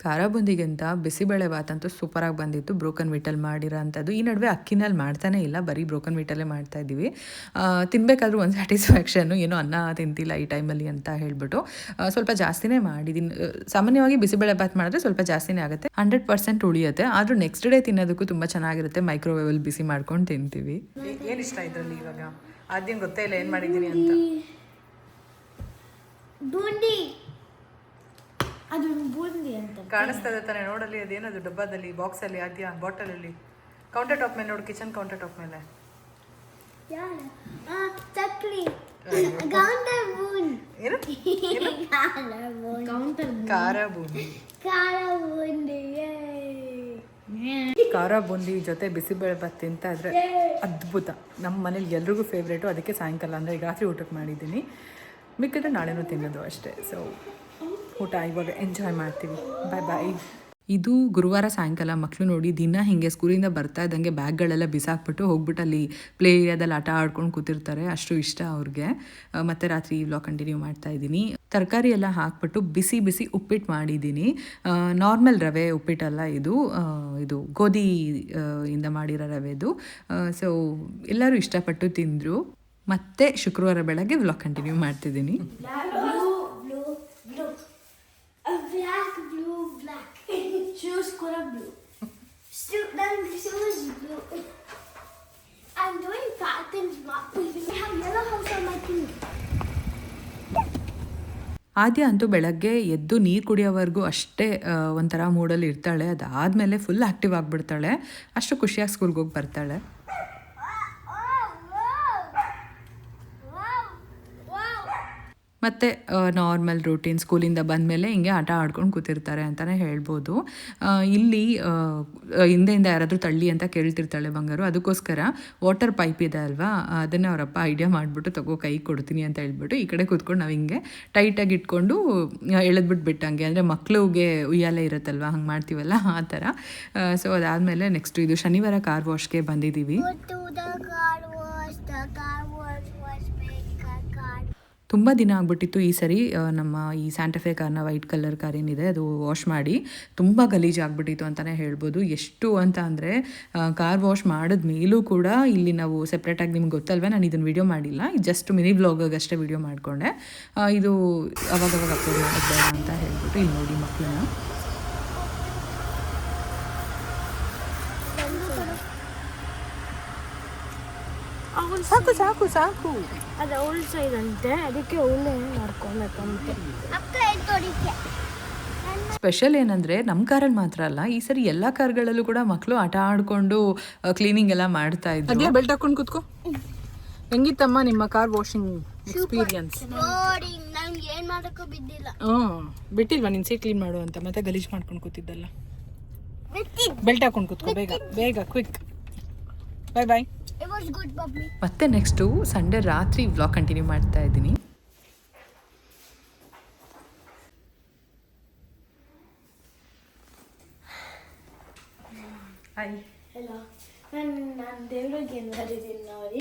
ಖಾರ ಬೂಂದಿಗಿಂತ ಬಿಸಿಬೇಳೆ ಅಂತೂ ಸೂಪರಾಗಿ ಬಂದಿತ್ತು. ಬ್ರೋಕನ್ ವೀಟಲ್ಲಿ ಮಾಡಿರೋ ಅಂಥದ್ದು ಈ ನಡುವೆ ಅಕ್ಕಿನಲ್ಲಿ ಮಾಡ್ತಾನೆ ಇಲ್ಲ. ಬರೀ ಬ್ರೋಕನ್ ವೀಟಲ್ಲೇ ಮಾಡ್ತಾ ಇದ್ದೀವಿ. ಆ, ತಿನ್ಬೇಕಾದ್ರೂ ಒಂದು ಸ್ಯಾಟಿಸ್ಫ್ಯಾಕ್ಷನ್ನು ಏನೋ ಅನ್ನ ತಿಂತಿಲ್ಲ ಈ ಟೈಮಲ್ಲಿ ಅಂತ ಹೇಳ್ಬಿಟ್ಟು ಸ್ವಲ್ಪ ಜಾಸ್ತಿನೇ ಮಾಡಿದ್ದೀನಿ ಸಾಮಾನ್ಯವಾಗಿ ಬಿಸಿಬೇಳೆ ಭಾತ್ ಮಾಡಿದ್ರೆ ಸ್ವಲ್ಪ ಜಾಸ್ತಿನೇ ಆಗುತ್ತೆ. ಹಂಡ್ರೆಡ್ ಪರ್ಸೆಂಟ್ ಉಳಿಯುತ್ತೆ. ಆದರೂ ನೆಕ್ಸ್ಟ್ ಡೇ ತಿನ್ನೋದಕ್ಕೂ ತುಂಬ ಚೆನ್ನಾಗಿರುತ್ತೆ. ಮೈಕ್ರೋವೇವಲ್ಲಿ ಬಿಸಿ ಮಾಡ್ಕೊಂಡು ತಿಂತೀವಿ. ಏನು ಇಷ್ಟ ಇದರಲ್ಲಿ ಇವಾಗ? ಅದೇನು ಗೊತ್ತೇ ಇಲ್ಲ ಏನು ಮಾಡಿದ್ದೀನಿ ಅಂತ. ಅದು ಬೂಂದಿ ಅಂತ ಕಾಣಿಸ್ತಾ ಇದೆ ತಾನೆ ನೋಡಲ್ಲಿ ಅದೇನದು ಡಬ್ಬದಲ್ಲಿ ಬಾಕ್ಸಲ್ಲಿ ಬಾಟಲ್ ಬಾಟಲಲ್ಲಿ. ಕೌಂಟರ್ ಟಾಪ್ ಮೇಲೆ ನೋಡು ಕಿಚನ್ ಕೌಂಟರ್ ಟಾಪ್ ಮೇಲೆ. ಚಕ್ಲಿ. ಕೌಂಟರ್ ಬೂನ್ ಏನು? ಕೌಂಟರ್ ಖಾರ ಬೂಂದಿ. ಖಾರ ಬೂಂದಿ ಖಾರ ಬೂಂದಿ ಜೊತೆ ಬಿಸಿಬೇಳೆ ಭಾತ್ ತಿಂತಾ ಇದ್ರೆ ಅದ್ಭುತ. ನಮ್ಮ ಮನೇಲಿ ಎಲ್ರಿಗೂ ಫೇವ್ರೇಟು ಅದಕ್ಕೆ ಸಾಯಂಕಾಲ ಅಂದರೆ ಈಗ ರಾತ್ರಿ ಊಟಕ್ಕೆ ಮಾಡಿದ್ದೀನಿ. ಮಿಕ್ಕಿದ್ರೆ ನಾಳೆನೂ ತಿನ್ನೋದು ಅಷ್ಟೇ ಸೊ ಊಟ ಇವಾಗ ಎಂಜಾಯ್ ಮಾಡ್ತೀವಿ. ಬಾಯ್ ಬಾಯ್ ಇದು ಗುರುವಾರ ಸಾಯಂಕಾಲ ಮಕ್ಕಳು ನೋಡಿ ದಿನ ಹಿಂಗೆ ಸ್ಕೂಲಿಂದ ಬರ್ತಾ ಇದ್ದಂಗೆ ಬ್ಯಾಗ್ಗಳೆಲ್ಲ ಬಿಸಾಕ್ಬಿಟ್ಟು ಹೋಗ್ಬಿಟ್ಟು ಅಲ್ಲಿ ಪ್ಲೇ ಏರಿಯಾದಲ್ಲಿ ಆಟ ಆಡ್ಕೊಂಡು ಕೂತಿರ್ತಾರೆ ಅಷ್ಟು ಇಷ್ಟ ಅವ್ರಿಗೆ. ಮತ್ತೆ ರಾತ್ರಿ ವ್ಲಾಗ್ ಕಂಟಿನ್ಯೂ ಮಾಡ್ತಾ ಇದ್ದೀನಿ. ತರಕಾರಿ ಎಲ್ಲ ಹಾಕ್ಬಿಟ್ಟು ಬಿಸಿ ಬಿಸಿ ಉಪ್ಪಿಟ್ಟು ಮಾಡಿದ್ದೀನಿ. ನಾರ್ಮಲ್ ರವೆ ಉಪ್ಪಿಟ್ಟಲ್ಲ ಇದು. ಇದು ಗೋಧಿ ಇಂದ ಮಾಡಿರೋ ರವೆದು ಸೊ ಎಲ್ಲರೂ ಇಷ್ಟಪಟ್ಟು ತಿಂದರು. ಮತ್ತೆ ಶುಕ್ರವಾರ ಬೆಳಗ್ಗೆ ವ್ಲಾಗ್ ಕಂಟಿನ್ಯೂ ಮಾಡ್ತಿದ್ದೀನಿ blue blue blue black blue black shoes ಕೂಡ ಬ್ಲೂ ನನ್ನ is blue. I'm doing patterns, I have yellow house on my team. Aadya ಅಂತೂ ಬೆಳಗ್ಗೆ ಎದ್ದು ನೀರು ಕುಡಿಯೋವರೆಗೂ ಅಷ್ಟೇ ಒಂಥರ ಮೂಡಲ್ಲಿ ಇರ್ತಾಳೆ. ಅದಾದಮೇಲೆ ಫುಲ್ ಆ್ಯಕ್ಟಿವ್ ಆಗಿಬಿಡ್ತಾಳೆ. ಅಷ್ಟು ಖುಷಿಯಾಗಿ ಸ್ಕೂಲ್ಗೆ ಹೋಗಿ ಬರ್ತಾಳೆ. ಮತ್ತು ನಾರ್ಮಲ್ ರೂಟೀನ್ ಸ್ಕೂಲಿಂದ ಬಂದಮೇಲೆ ಹಿಂಗೆ ಆಟ ಆಡ್ಕೊಂಡು ಕೂತಿರ್ತಾರೆ ಅಂತಲೇ ಹೇಳ್ಬೋದು. ಇಲ್ಲಿ ಹಿಂದೆಯಿಂದ ಯಾರಾದರೂ ತಳ್ಳಿ ಅಂತ ಕೇಳ್ತಿರ್ತಾಳೆ ಬಂಗಾರು. ಅದಕ್ಕೋಸ್ಕರ ವಾಟರ್ ಪೈಪ್ ಇದೆ ಅಲ್ವಾ? ಅದನ್ನು ಅವರಪ್ಪ ಐಡಿಯಾ ಮಾಡಿಬಿಟ್ಟು ತಗೋ, ಕೈ ಕೊಡ್ತೀನಿ ಅಂತ ಹೇಳ್ಬಿಟ್ಟು ಈ ಕಡೆ ಕೂತ್ಕೊಂಡು ನಾವು ಹಿಂಗೆ ಟೈಟಾಗಿ ಇಟ್ಕೊಂಡು ಎಳೆದ್ಬಿಟ್ಟು ಬಿಟ್ಟಂಗೆ. ಅಂದರೆ ಮಕ್ಳಿಗೆ ಉಯ್ಯಾಲೆ ಇರುತ್ತಲ್ವ? ಹಂಗೆ ಮಾಡ್ತೀವಲ್ಲ? ಆ ಥರ. ಸೊ ಅದಾದಮೇಲೆ ನೆಕ್ಸ್ಟ್ ಇದು ಶನಿವಾರ ಕಾರ್ ವಾಶ್ಗೆ ಬಂದಿದ್ದೀವಿ. ತುಂಬ ದಿನ ಆಗ್ಬಿಟ್ಟಿತ್ತು ಈ ಸರಿ ನಮ್ಮ ಈ ಸ್ಯಾಂಟಫೆ ಕಾರ್ನ ವೈಟ್ ಕಲರ್ ಕಾರ್ ಏನಿದೆ ಅದು ವಾಶ್ ಮಾಡಿ ತುಂಬ ಗಲೀಜು ಆಗ್ಬಿಟ್ಟಿತ್ತು ಅಂತಲೇ ಹೇಳ್ಬೋದು. ಎಷ್ಟು ಅಂತ ಅಂದರೆ ಕಾರ್ ವಾಶ್ ಮಾಡಿದ ಮೇಲೂ ಕೂಡ ಇಲ್ಲಿ ನಾವು ಸೆಪ್ರೇಟಾಗಿ ನಿಮ್ಗೆ ಗೊತ್ತಲ್ವೇ, ನಾನು ಇದನ್ನು ವಿಡಿಯೋ ಮಾಡಿಲ್ಲ. ಜಸ್ಟ್ ಮಿನಿ ಬ್ಲಾಗಷ್ಟೇ ವಿಡಿಯೋ ಮಾಡಿಕೊಂಡೆ. ಇದು ಅವಾಗವಾಗ ಅಪ್ಲೋಡ್ ಅಂತ ಹೇಳ್ಬಿಟ್ಟು ಇಲ್ಲಿ ನೋಡಿ ಮಕ್ಕಳನ್ನ. ಸಾಕು ಸಾಕು ಸಾಕು. ಅದು ಅವಳ ಸೈಡ್ ಅಂತೆ ಅದಕ್ಕೆ ಅವಳೇ ಮಾಡ್ಕೊಬೇಕಂತೆ. ಸ್ಪೆಷಲ್ ಏನಂದರೆ ನಮ್ಮ ಕಾರಲ್ಲಿ ಮಾತ್ರ ಅಲ್ಲ ಈ ಸರಿ ಎಲ್ಲ ಕಾರ್ಗಳಲ್ಲೂ ಕೂಡ ಮಕ್ಕಳು ಆಟ ಆಡಿಕೊಂಡು ಕ್ಲೀನಿಂಗ್ ಎಲ್ಲ ಮಾಡ್ತಾ ಇದ್ರು. ಅದೇ ಬೆಲ್ಟ್ ಹಾಕೊಂಡು ಕೂತ್ಕೋ. ಹೆಂಗಿತ್ತಮ್ಮ ನಿಮ್ಮ ಕಾರ್ ವಾಷಿಂಗ್ ಎಕ್ಸ್ಪೀರಿಯನ್ಸ್ ಏನ್ ಮಾಡಕ್ಕೂ ಬಿದ್ದಿಲ್ಲ. ಹ್ಞೂ. ಬಿಟ್ಟಿಲ್ವಾ ನಿನ್ ಸೀಟ್ ಕ್ಲೀನ್ ಮಾಡು ಅಂತ ಮತ್ತೆ ಗಲೀಜ್ ಮಾಡ್ಕೊಂಡು ಕೂತಿದ್ದಲ್ಲ. ಬೆಲ್ಟ್ ಹಾಕೊಂಡು ಕೂತ್ಕೋ ಬೇಗ. ಬೇಗ quick bye bye it was good bubbly ಮತ್ತೆ ನೆಕ್ಸ್ಟು ಸಂಡೇ ರಾತ್ರಿ ವ್ಲಾಗ್ ಕಂಟಿನ್ಯೂ ಮಾಡ್ತಾ ಇದ್ದೀನಿ. ಹಾಯ್ ಹಲೋ ನಾನು ನಾನು ದೇವ್ರಿಗೆ ಏನು ಬರೀತೀನಿ ನೋಡಿ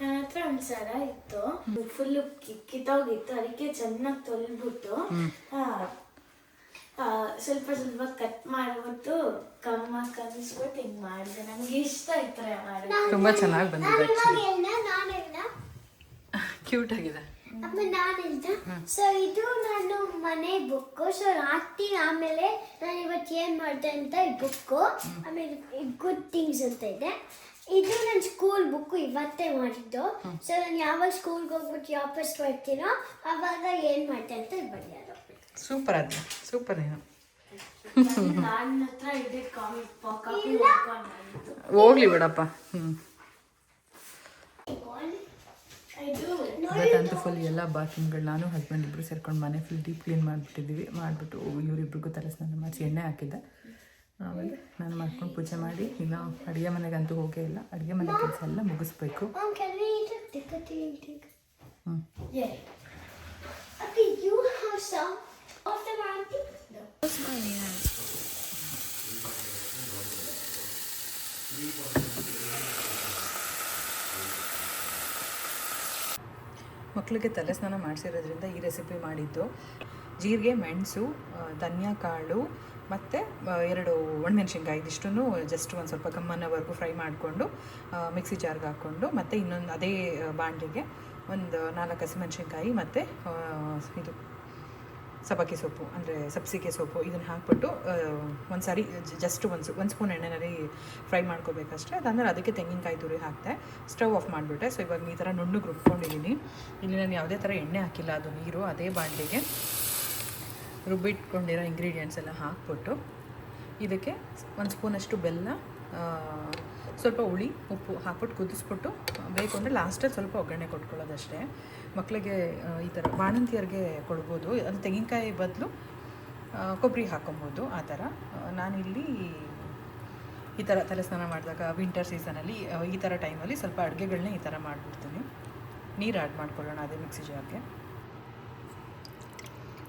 ನನ್ನ ಹತ್ರ ಒಂದು ಸರ ಇತ್ತು. ಫುಲ್ಲು ಕಿತ್ತೋಗಿತ್ತು ಅದಕ್ಕೆ ಚೆನ್ನಾಗಿ ಆ, ಸ್ವಲ್ಪ ಸ್ವಲ್ಪ ಕಟ್ ಮಾಡ್ಬಿಟ್ಟು ಕಮ್ಮ ಕಲಿಸ್ಬಿಟ್ಟು ಹಿಂಗೆ ಮಾಡಿದೆ. ನನಗೆ ಇಷ್ಟ ಆಯ್ತು ಥರ ತುಂಬಾ ಚೆನ್ನಾಗಿ ಬಂದಿದೆ ಕ್ಯೂಟ್ ಆಗಿದೆ. ಅಮ್ಮ ನಾನು ಹೇಳ್ದ. ಸೊ ಇದು ನಾನು ಮನೆ ಬುಕ್ಕು ಸೊ ರಾತ್ರಿ ಆಮೇಲೆ ನಾನು ಇವತ್ತು ಏನು ಮಾಡಿದೆ ಅಂತ ಈ ಬುಕ್ಕು ಆಮೇಲೆ ಗುಡ್ ಥಿಂಗ್ಸ್ ಅಂತ ಇದೆ. ಇದು ನನ್ನ ಸ್ಕೂಲ್ ಬುಕ್ಕು ಇವತ್ತೇ ಮಾಡಿದ್ದು. ಸೊ ನಾನು ಯಾವಾಗ ಸ್ಕೂಲ್ಗೆ ಹೋಗ್ಬಿಟ್ಟು ವಾಪಸ್ ಬರ್ತೀನೋ ಅವಾಗ ಏನು ಮಾಡಿದೆ ಅಂತ ಬರೆಯೋದು ಸೂಪರ್ ಅದು ಸೂಪರ್ ಏನು. ಹೋಗ್ಲಿ ಬಿಡಪ್ಪ ಹ್ಞೂ ಇವತ್ತಂತೂ ಫುಲ್ ಎಲ್ಲ ಬಾತ್ರೂಮ್ಗಳು ನಾನು ಹಸ್ಬೆಂಡ್ ಇಬ್ಬರು ಸೇರ್ಕೊಂಡು ಮನೆ ಫುಲ್ ಡೀಪ್ ಕ್ಲೀನ್ ಮಾಡಿಬಿಟ್ಟಿದ್ದೀವಿ. ಮಾಡಿಬಿಟ್ಟು ಇವರಿಬ್ರಿಗೂ ತಲೆ ಸ್ನಾನ ಮಾಡಿಸಿ ಎಣ್ಣೆ ಹಾಕಿದ್ದೆ. ಆಮೇಲೆ ನಾನು ಮಾಡ್ಕೊಂಡು ಪೂಜೆ ಮಾಡಿ ಇನ್ನು ಅಡುಗೆ ಮನೆಗಂತೂ ಹೋಗೇ ಇಲ್ಲ. ಅಡುಗೆ ಮನೆ ಕೆಲಸ ಎಲ್ಲ ಮುಗಿಸ್ಬೇಕು. Mom, ಮಕ್ಕಳಿಗೆ ತಲೆ ಸ್ನಾನ ಮಾಡಿಸಿರೋದ್ರಿಂದ ಈ ರೆಸಿಪಿ ಮಾಡಿದ್ದು. ಜೀರಿಗೆ, ಮೆಣಸು ಧನಿಯಾ ಕಾಳು ಮತ್ತು ಎರಡು ಒಣಮೆಣ್ಸಿನ್ಕಾಯಿ. ಇದಿಷ್ಟು ಜಸ್ಟ್ ಒಂದು ಸ್ವಲ್ಪ ಕಮ್ಮನವರೆಗೂ ಫ್ರೈ ಮಾಡಿಕೊಂಡು ಮಿಕ್ಸಿ ಜಾರ್ಗೆ ಹಾಕ್ಕೊಂಡು ಮತ್ತು ಇನ್ನೊಂದು ಅದೇ ಬಾಣಲಿಗೆ ಒಂದು ನಾಲ್ಕು ಹಸಿಮೆಣ್ಸಿನ್ಕಾಯಿ ಮತ್ತು ಇದು ಸಬ್ಬಕ್ಕಿ ಸೊಪ್ಪು, ಅಂದರೆ ಸಬ್ಸಿಗೆ ಸೊಪ್ಪು ಇದನ್ನು ಹಾಕ್ಬಿಟ್ಟು ಒಂದು ಸಾರಿ ಜಸ್ಟ್ ಒಂದು ಒಂದು ಸ್ಪೂನ್ ಎಣ್ಣೆನಲ್ಲಿ ಫ್ರೈ ಮಾಡ್ಕೋಬೇಕಷ್ಟೇ. ಅದಂದರೆ ಅದಕ್ಕೆ ತೆಂಗಿನಕಾಯಿ ತುರಿ ಹಾಕಿದೆ, ಸ್ಟವ್ ಆಫ್ ಮಾಡಿಬಿಟ್ಟೆ. ಸೊ ಇವಾಗ ಈ ಥರ ನುಣ್ಣಗೆ ರುಬ್ಕೊಂಡಿದ್ದೀನಿ. ಇಲ್ಲಿ ನಾನು ಯಾವುದೇ ಥರ ಎಣ್ಣೆ ಹಾಕಿಲ್ಲ, ಅದು ನೀರು, ಅದೇ ಬಾಣಲಿಗೆ ರುಬ್ಬಿಟ್ಕೊಂಡಿರೋ ಇಂಗ್ರೀಡಿಯೆಂಟ್ಸ್ ಎಲ್ಲ ಹಾಕ್ಬಿಟ್ಟು, ಇದಕ್ಕೆ ಒಂದು ಸ್ಪೂನಷ್ಟು ಬೆಲ್ಲ ಸ್ವಲ್ಪ ಹುಳಿ, ಉಪ್ಪು ಹಾಕ್ಬಿಟ್ಟು ಕುದಿಸ್ಬಿಟ್ಟು, ಬೇಕು ಅಂದರೆ ಲಾಸ್ಟಲ್ಲಿ ಸ್ವಲ್ಪ ಒಗ್ಗರಣೆ ಕೊಟ್ಕೊಳ್ಳೋದಷ್ಟೇ. ಮಕ್ಕಳಿಗೆ ಈ ಥರ ಬಾಣಂತಿಯರಿಗೆ ಕೊಡ್ಬೋದು. ಅದು ತೆಂಗಿನಕಾಯಿ ಬದಲು ಕೊಬ್ಬರಿ ಹಾಕೊಬೋದು ಆ ಥರ ನಾನಿಲ್ಲಿ ಈ ಥರ ತಲೆ ಸ್ನಾನ ಮಾಡಿದಾಗ ವಿಂಟರ್ ಸೀಸನಲ್ಲಿ ಈ ಥರ ಟೈಮಲ್ಲಿ ಸ್ವಲ್ಪ ಅಡುಗೆಗಳನ್ನ ಈ ಥರ ಮಾಡಿಬಿಡ್ತೀನಿ. ನೀರು ಆ್ಯಡ್ ಮಾಡ್ಕೊಳ್ಳೋಣ ಅದೇ ಮಿಕ್ಸಿ ಜಾರ್ಗೆ.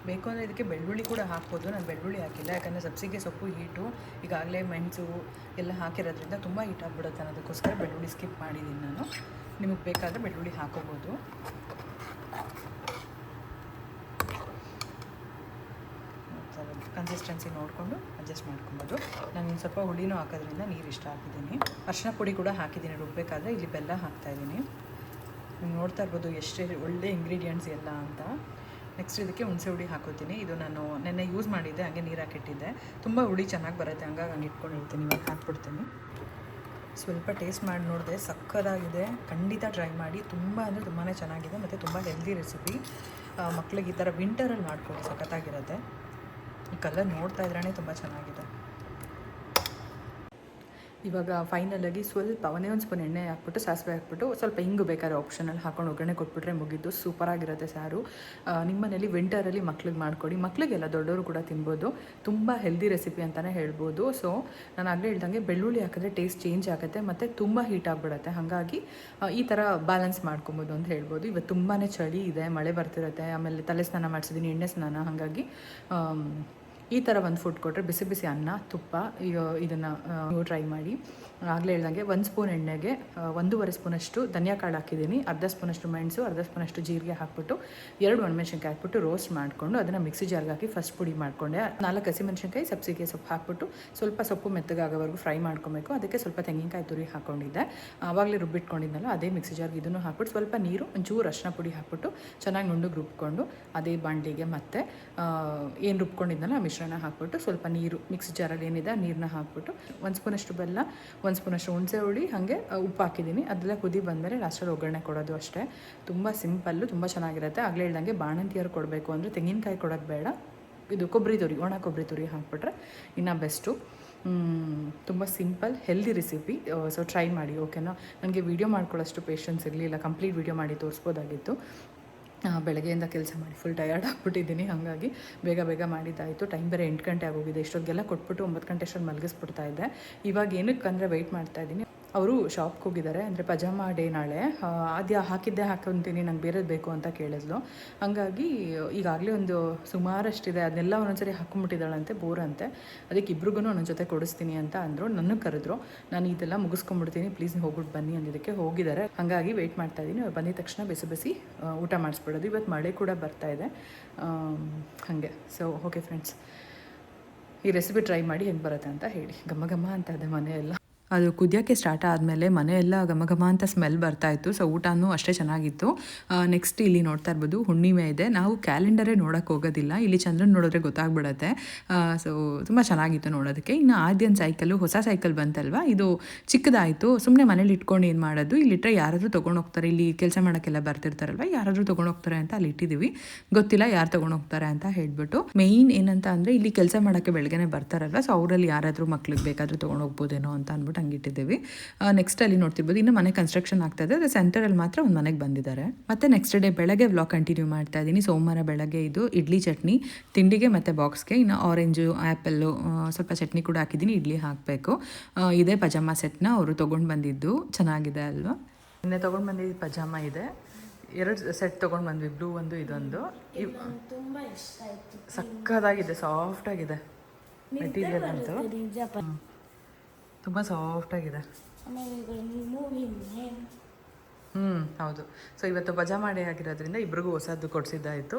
ಬೇಕು ಅಂದರೆ ಇದಕ್ಕೆ ಬೆಳ್ಳುಳ್ಳಿ ಕೂಡ ಹಾಕ್ಬೋದು. ನಾನು ಬೆಳ್ಳುಳ್ಳಿ ಹಾಕಿಲ್ಲ, ಯಾಕಂದರೆ ಸಬ್ಸಿಗೆ ಸೊಪ್ಪು, ಹೀಟು, ಈಗಾಗಲೇ ಮೆಣಸು ಎಲ್ಲ ಹಾಕಿರೋದ್ರಿಂದ ತುಂಬ ಹೀಟ್ ಆಗಿಬಿಡುತ್ತೆ ಅನ್ನೋದಕ್ಕೋಸ್ಕರ ಬೆಳ್ಳುಳ್ಳಿ ಸ್ಕಿಪ್ ಮಾಡಿದ್ದೀನಿ ನಾನು. ನಿಮಗೆ ಬೇಕಾದರೆ ಬೆಳ್ಳುಳ್ಳಿ ಹಾಕೋಬೋದು. ಕನ್ಸಿಸ್ಟೆನ್ಸಿ ನೋಡಿಕೊಂಡು ಅಡ್ಜಸ್ಟ್ ಮಾಡ್ಕೊಬೋದು. ನಾನು ಸ್ವಲ್ಪ ಹುಳಿನೂ ಹಾಕೋದ್ರಿಂದ ನೀರು ಇಷ್ಟ ಹಾಕಿದ್ದೀನಿ ಅರ್ಶಿನ ಪುಡಿ ಕೂಡ ಹಾಕಿದ್ದೀನಿ ರುಬ್ಬಬೇಕಾದ್ರೆ ಇಲ್ಲಿ ಬೆಲ್ಲ ಹಾಕ್ತಾಯಿದ್ದೀನಿ ನೀವು ನೋಡ್ತಾ ಇರ್ಬೋದು ಎಷ್ಟೇ ಒಳ್ಳೆ ಇಂಗ್ರೀಡಿಯೆಂಟ್ಸ್ ಎಲ್ಲ ಅಂತ. ನೆಕ್ಸ್ಟ್ ಇದಕ್ಕೆ ಹುಣಸೆ ಹುಳಿ ಹಾಕೋತೀನಿ. ಇದು ನಾನು ನೆನ್ನೆ ಯೂಸ್ ಮಾಡಿದ್ದೆ, ಹಂಗೆ ನೀರು ಹಾಕಿಟ್ಟಿದ್ದೆ. ತುಂಬ ಹುಳಿ ಚೆನ್ನಾಗಿ ಬರುತ್ತೆ, ಹಂಗಾಗಿ ಹಂಗೆ ಇಟ್ಕೊಂಡಿರ್ತೀನಿ, ಇವಾಗ ಹಾಕ್ಬಿಡ್ತೀನಿ. ಸ್ವಲ್ಪ ಟೇಸ್ಟ್ ಮಾಡಿ ನೋಡಿದೆ ಸಕ್ಕತ್ತಾಗಿದೆ ಖಂಡಿತ ಟ್ರೈ ಮಾಡಿ. ತುಂಬ ಅಂದರೆ ತುಂಬಾ ಚೆನ್ನಾಗಿದೆ ಮತ್ತು ತುಂಬ ಹೆಲ್ದಿ ರೆಸಿಪಿ ಮಕ್ಳಿಗೆ ಈ ಥರ ವಿಂಟರಲ್ಲಿ ಮಾಡ್ಕೊಳ್ಳಿ ಸಖತ್ತಾಗಿರುತ್ತೆ. ಕಲರ್ ನೋಡ್ತಾ ಇದ್ರೇ ತುಂಬ ಚೆನ್ನಾಗಿದೆ. ಇವಾಗ ಫೈನಲಾಗಿ ಸ್ವಲ್ಪ ಒಂದೇ ಒಂದು ಸ್ಪೂನ್ ಎಣ್ಣೆ ಹಾಕ್ಬಿಟ್ಟು, ಸಾಸಿವೆ ಹಾಕ್ಬಿಟ್ಟು ಸ್ವಲ್ಪ ಹಿಂಗು ಬೇಕಾದ್ರೆ ಆಪ್ಷನಲ್ಲಿ ಹಾಕೊಂಡು ಒಗ್ಗರಣೆ ಕೊಟ್ಬಿಟ್ರೆ ಮುಗಿದ್ದು ಸೂಪರಾಗಿರುತ್ತೆ ಸಾರು. ನಿಮ್ಮ ಮನೇಲಿ ವಿಂಟರಲ್ಲಿ ಮಕ್ಳಿಗೆ ಮಾಡ್ಕೊಡಿ. ಮಕ್ಳಿಗೆಲ್ಲ ದೊಡ್ಡವರು ಕೂಡ ತಿನ್ಬೋದು. ತುಂಬ ಹೆಲ್ದಿ ರೆಸಿಪಿ ಅಂತಲೇ ಹೇಳ್ಬೋದು. ಸೊ ನಾನು ಆಗಲೇ ಹೇಳ್ದಂಗೆ ಬೆಳ್ಳುಳ್ಳಿ ಹಾಕಿದ್ರೆ ಟೇಸ್ಟ್ ಚೇಂಜ್ ಆಗುತ್ತೆ, ಮತ್ತು ತುಂಬ ಹೀಟ್ ಆಗಿಬಿಡುತ್ತೆ. ಹಾಗಾಗಿ ಈ ಥರ ಬ್ಯಾಲೆನ್ಸ್ ಮಾಡ್ಕೊಬೋದು ಅಂತ ಹೇಳ್ಬೋದು. ಇವತ್ತು ತುಂಬಾ ಚಳಿ ಇದೆ, ಮಳೆ ಬರ್ತಿರುತ್ತೆ, ಆಮೇಲೆ ತಲೆ ಸ್ನಾನ ಮಾಡಿಸಿದ್ದೀನಿ ಎಣ್ಣೆ ಸ್ನಾನ. ಹಾಗಾಗಿ ಈ ಥರ ಒಂದು ಫುಡ್ ಕೊಟ್ಟರೆ ಬಿಸಿ ಬಿಸಿ ಅನ್ನ ತುಪ್ಪ ಇದನ್ನು ನೀವು ಟ್ರೈ ಮಾಡಿ. ಆಗಲೇ ಹೇಳ್ದಂಗೆ ಒಂದು ಸ್ಪೂನ್ ಎಣ್ಣೆಗೆ ಒಂದೂವರೆ ಸ್ಪೂನಷ್ಟು ಕಾಳು ಹಾಕಿದ್ದೀನಿ. ಅರ್ಧ ಸ್ಪೂನಷ್ಟು ಮೆಣಸು, ಅರ್ಧ ಸ್ಪೂನಷ್ಟು ಜೀರಿಗೆ ಹಾಕ್ಬಿಟ್ಟು ಎರಡು ಒಣಮೆಣ್ಸಿನ್ಕಾಯಿ ಹಾಕ್ಬಿಟ್ಟು ರೋಸ್ಟ್ ಮಾಡಿಕೊಂಡು ಅದನ್ನು ಮಿಕ್ಸಿ ಜಾರ್ಗೆ ಹಾಕಿ ಫಸ್ಟ್ ಪುಡಿ ಮಾಡಿಕೊಂಡೆ. ನಾಲ್ಕು ಹಸಿಮೆಣ್ಸಿನ್ಕಾಯಿ ಸಬ್ಸಿಗೆ ಸೊಪ್ಪು ಹಾಕ್ಬಿಟ್ಟು ಸ್ವಲ್ಪ ಸೊಪ್ಪು ಮೆತ್ತಗಾಗೋವರೆಗೂ ಫ್ರೈ ಮಾಡ್ಕೊಬೇಕು. ಅದಕ್ಕೆ ಸ್ವಲ್ಪ ತೆಂಗಿನಕಾಯಿ ತುರಿ ಹಾಕ್ಕೊಂಡಿದ್ದೆ ಆವಾಗಲೇ ರುಬ್ಬಿಟ್ಕೊಂಡಿದ್ದಲ್ಲ ಅದೇ ಮಿಕ್ಸಿ ಜಾರ್ಗೆ ಇದನ್ನು ಹಾಕ್ಬಿಟ್ಟು ಸ್ವಲ್ಪ ನೀರು, ಒಂಚೂರು ಅರಿಶಿನ ಪುಡಿ ಹಾಕ್ಬಿಟ್ಟು ಚೆನ್ನಾಗಿ ನುಣ್ಣಗೆ ರುಬ್ಬಿಕೊಂಡು ಅದೇ ಬಾಣಲಿಗೆ ಮತ್ತೆ ಏನು ರುಬ್ಕೊಂಡಿದ್ದಲ್ಲ ಆ ಮಿಶ್ರಣ ಹಾಕ್ಬಿಟ್ಟು ಸ್ವಲ್ಪ ನೀರು, ಮಿಕ್ಸಿ ಜಾರಲ್ಲಿ ಏನಿದೆ ನೀರನ್ನ ಹಾಕ್ಬಿಟ್ಟು ಒಂದು ಸ್ಪೂನಷ್ಟು ಬೆಲ್ಲ ಒಂದು ಸ್ಪೂನಷ್ಟು ಹುಣಸೆ ಹುಳಿ, ಹಾಗೆ ಉಪ್ಪು ಹಾಕಿದ್ದೀನಿ. ಅದೆಲ್ಲ ಕುದಿ ಬಂದಮೇಲೆ ಲಾಸ್ಟಲ್ಲಿ ಒಗ್ಗರಣೆ ಕೊಡೋದು ಅಷ್ಟೇ. ತುಂಬ ಸಿಂಪಲ್ಲು ತುಂಬ ಚೆನ್ನಾಗಿರುತ್ತೆ. ಆಗಲೇ ಹೇಳ್ದಂಗೆ ಬಾಣಂತಿಯರು ಕೊಡಬೇಕು ಅಂದರೆ ತೆಂಗಿನಕಾಯಿ ಕೊಡೋದು ಬೇಡ. ಇದು ಕೊಬ್ಬರಿ ತುರಿ, ಒಣ ಕೊಬ್ಬರಿ ತುರಿ ಹಾಕ್ಬಿಟ್ರೆ ಇನ್ನೂ ಬೆಸ್ಟು. ತುಂಬ simple healthy recipe so try ಮಾಡಿ ಓಕೆನಾ ನನಗೆ ವೀಡಿಯೋ ಮಾಡ್ಕೊಳ್ಳೋಷ್ಟು ಪೇಷನ್ಸ್ ಇರಲಿಲ್ಲ. ಕಂಪ್ಲೀಟ್ ವೀಡಿಯೋ ಮಾಡಿ ತೋರಿಸ್ಬೋದಾಗಿತ್ತು. ಬೆಳಗ್ಗೆಯಿಂದ ಕೆಲಸ ಮಾಡಿ. ಫುಲ್ ಟಯರ್ಡ್ ಆಗಿಬಿಟ್ಟಿದ್ದೀನಿ, ಹಾಗಾಗಿ ಬೇಗ ಬೇಗ ಮಾಡಿದ್ದಾಯಿತು. ಟೈಮ್ ಬೇರೆ ಎಂಟು ಗಂಟೆ ಆಗೋಗಿದೆ. ಇಷ್ಟೊತ್ತಿಗೆಲ್ಲ ಕೊಟ್ಬಿಟ್ಟು ಒಂಬತ್ತು ಗಂಟೆ ಅಷ್ಟೊಂದು ಮಲಗಿಸ್ಬಿಡ್ತಾ ಇದ್ದೆ. ಇವಾಗ ಏನಕ್ಕೆ ಅಂದರೆ ವೆಯ್ಟ್ ಮಾಡ್ತಾ ಇದ್ದೀನಿ. ಅವರು ಶಾಪ್ಗೆ ಹೋಗಿದ್ದಾರೆ. ಅಂದರೆ ಪಜಾಮ ಡೇ ನಾಳೆ. ಆ, ಅದ್ಯಾ ಹಾಕಿದ್ದೆ ಹಾಕೊತೀನಿ ನಂಗೆ ಬೇರೆದು ಬೇಕು ಅಂತ ಕೇಳಿದ್ಲು. ಹಂಗಾಗಿ ಈಗಾಗಲೇ ಒಂದು ಸುಮಾರಷ್ಟಿದೆ. ಅದನ್ನೆಲ್ಲ ಒಂದೊಂದ್ಸರಿ ಹಾಕೊಂಡ್ಬಿಟ್ಟಿದ್ದಾಳಂತೆ ಬೋರ್ ಅಂತೆ ಅದಕ್ಕೆ ಇಬ್ರಿಗೂ ನನ್ನ ಜೊತೆ ಕೊಡಿಸ್ತೀನಿ ಅಂತ ಅಂದರು. ನನಗೆ ಕರೆದ್ರು. ನಾನು ಇದೆಲ್ಲ ಮುಗಿಸ್ಕೊಂಡ್ಬಿಡ್ತೀನಿ ಪ್ಲೀಸ್ ಹೋಗ್ಬಿಟ್ಟು ಬನ್ನಿ ಅನ್ನೋದಕ್ಕೆ ಹೋಗಿದ್ದಾರೆ. ಹಾಗಾಗಿ ವೆಯ್ಟ್ ಮಾಡ್ತಾ ಇದ್ದೀನಿ ಅವ್ರು ಬಂದಿದ ತಕ್ಷಣ ಬಿಸಿ ಬಿಸಿ ಊಟ ಮಾಡಿಸ್ಬಿಡೋದು. ಇವತ್ತು ಮಳೆ ಕೂಡ ಬರ್ತಾ ಇದೆ. ಹಾಗೆ. ಸೊ ಓಕೆ ಫ್ರೆಂಡ್ಸ್ ಈ ರೆಸಿಪಿ ಟ್ರೈ ಮಾಡಿ ಹೆಂಗೆ ಬರುತ್ತೆ ಅಂತ ಹೇಳಿ. ಘಮ ಘಮ ಅಂತ ಇದೆ ಮನೆಯೆಲ್ಲ. ಅದು ಕುದಿಯೋಕ್ಕೆ ಸ್ಟಾರ್ಟ್ ಆದಮೇಲೆ ಮನೆಯೆಲ್ಲ ಘಮ ಘಮ ಅಂತ ಸ್ಮೆಲ್ ಬರ್ತಾ ಇತ್ತು. ಸೊ ಊಟನೂ ಅಷ್ಟೇ ಚೆನ್ನಾಗಿತ್ತು. ನೆಕ್ಸ್ಟ್ ಇಲ್ಲಿ ನೋಡ್ತಾ ಇರ್ಬೋದು, ಹುಣ್ಣಿಮೆ ಇದೆ. ನಾವು ಕ್ಯಾಲೆಂಡರೇ ನೋಡೋಕ್ಕೆ ಹೋಗೋದಿಲ್ಲ. ಇಲ್ಲಿ ಚಂದ್ರನ್ ನೋಡಿದ್ರೆ ಗೊತ್ತಾಗ್ಬಿಡತ್ತೆ. ಸೊ ತುಂಬ ಚೆನ್ನಾಗಿತ್ತು ನೋಡೋದಕ್ಕೆ. ಇನ್ನು ಆದ್ಯನ್ ಸೈಕಲ್ಲು ಹೊಸ ಸೈಕಲ್ ಬಂತಲ್ವಾ? ಇದು ಚಿಕ್ಕದಾಯಿತು. ಸುಮ್ಮನೆ ಮನೇಲಿ ಇಟ್ಕೊಂಡು ಏನು ಮಾಡೋದು? ಇಲ್ಲಿಟ್ಟರೆ ಯಾರಾದರೂ ತೊಗೊಂಡು ಹೋಗ್ತಾರೆ. ಇಲ್ಲಿ ಕೆಲಸ ಮಾಡೋಕ್ಕೆಲ್ಲ ಬರ್ತಿರ್ತಾರಲ್ವ? ಯಾರಾದರೂ ತೊಗೊಂಡು ಹೋಗ್ತಾರೆ ಅಂತ ಅಲ್ಲಿ ಇಟ್ಟಿದ್ದೀವಿ ಗೊತ್ತಿಲ್ಲ ಯಾರು ತೊಗೊಂಡು ಹೋಗ್ತಾರೆ ಅಂತ ಹೇಳ್ಬಿಟ್ಟು. ಮೇಯ್ನ್ ಏನಂತ ಅಂದರೆ ಇಲ್ಲಿ ಕೆಲಸ ಮಾಡೋಕ್ಕೆ ಬೆಳಗ್ಗೆನೆ ಬರ್ತಾರಲ್ವ? ಸೊ ಅವರಲ್ಲಿ ಯಾರಾದರೂ ಮಕ್ಳಿಗೆ ಬೇಕಾದರೂ ತೊಗೊಂಡು ಹೋಗ್ಬೋದೇನೋ ಅಂತ ಅಂದ್ಬಿಟ್ಟು. ಹಂಗೆ ಇಟ್ಟಿದ್ದೀವಿ. ನೆಕ್ಸ್ಟ್ ಅಲ್ಲಿ ನೋಡ್ತಿರ್ಬೋದು ಇನ್ನು ಮನೆ ಕನ್ಸ್ಟ್ರಕ್ಷನ್ ಆಗ್ತಾ ಇದೆ ಅದು ಸೆಂಟರಲ್ಲಿ ಮಾತ್ರ ಒಂದು ಮನೆಗೆ ಬಂದಿದ್ದಾರೆ. ಮತ್ತೆ ನೆಕ್ಸ್ಟ್ ಡೇ ಬೆಳಗ್ಗೆ ವ್ಲಾಗ್ ಕಂಟಿನ್ಯೂ ಮಾಡ್ತಾ ಇದ್ದೀನಿ ಸೋಮವಾರ ಬೆಳಗ್ಗೆ ಇದು ಇಡ್ಲಿ ಚಟ್ನಿ ತಿಂಡಿಗೆ ಮತ್ತು ಬಾಕ್ಸ್ಗೆ ಇನ್ನು ಆರೆಂಜು ಆ್ಯಪಲ್ಲು ಸ್ವಲ್ಪ ಚಟ್ನಿ ಕೂಡ ಹಾಕಿದ್ದೀನಿ ಇಡ್ಲಿ ಹಾಕಬೇಕು. ಇದೇ ಪಜಾಮ ಸೆಟ್ನ ಅವರು ತೊಗೊಂಡು ಬಂದಿದ್ದು. ಚೆನ್ನಾಗಿದೆ ಅಲ್ವಾ? ನಿನ್ನೆ ತೊಗೊಂಡು ಬಂದಿದ್ದು ಪಜಾಮ ಇದೆ. ಎರಡು ಸೆಟ್ ತೊಗೊಂಡು ಬಂದ್ವಿ ಬ್ಲೂ ಒಂದು ಇದೊಂದು. ಇವ್ ತುಂಬ ಇಷ್ಟ ಸಾಫ್ಟಾಗಿದೆ ಸಕ್ಕದಾಗಿದೆ ಸಾಫ್ಟ್ ಆಗಿದೆ. ಮೆಟೀರಿಯಲ್ ಅಂತೂ. ತುಂಬ ಸಾಫ್ಟ್ ಆಗಿದೆ. ಆಮೇಲೆ ಮೂವಿ ಹ್ಞೂ ಹೌದು. ಸೊ ಇವತ್ತು ಬಜಾ ಮಾಡಿ ಆಗಿರೋದ್ರಿಂದ ಇಬ್ರಿಗೂ ಹೊಸದು ಕೊಡಿಸಿದ್ದಾಯಿತು.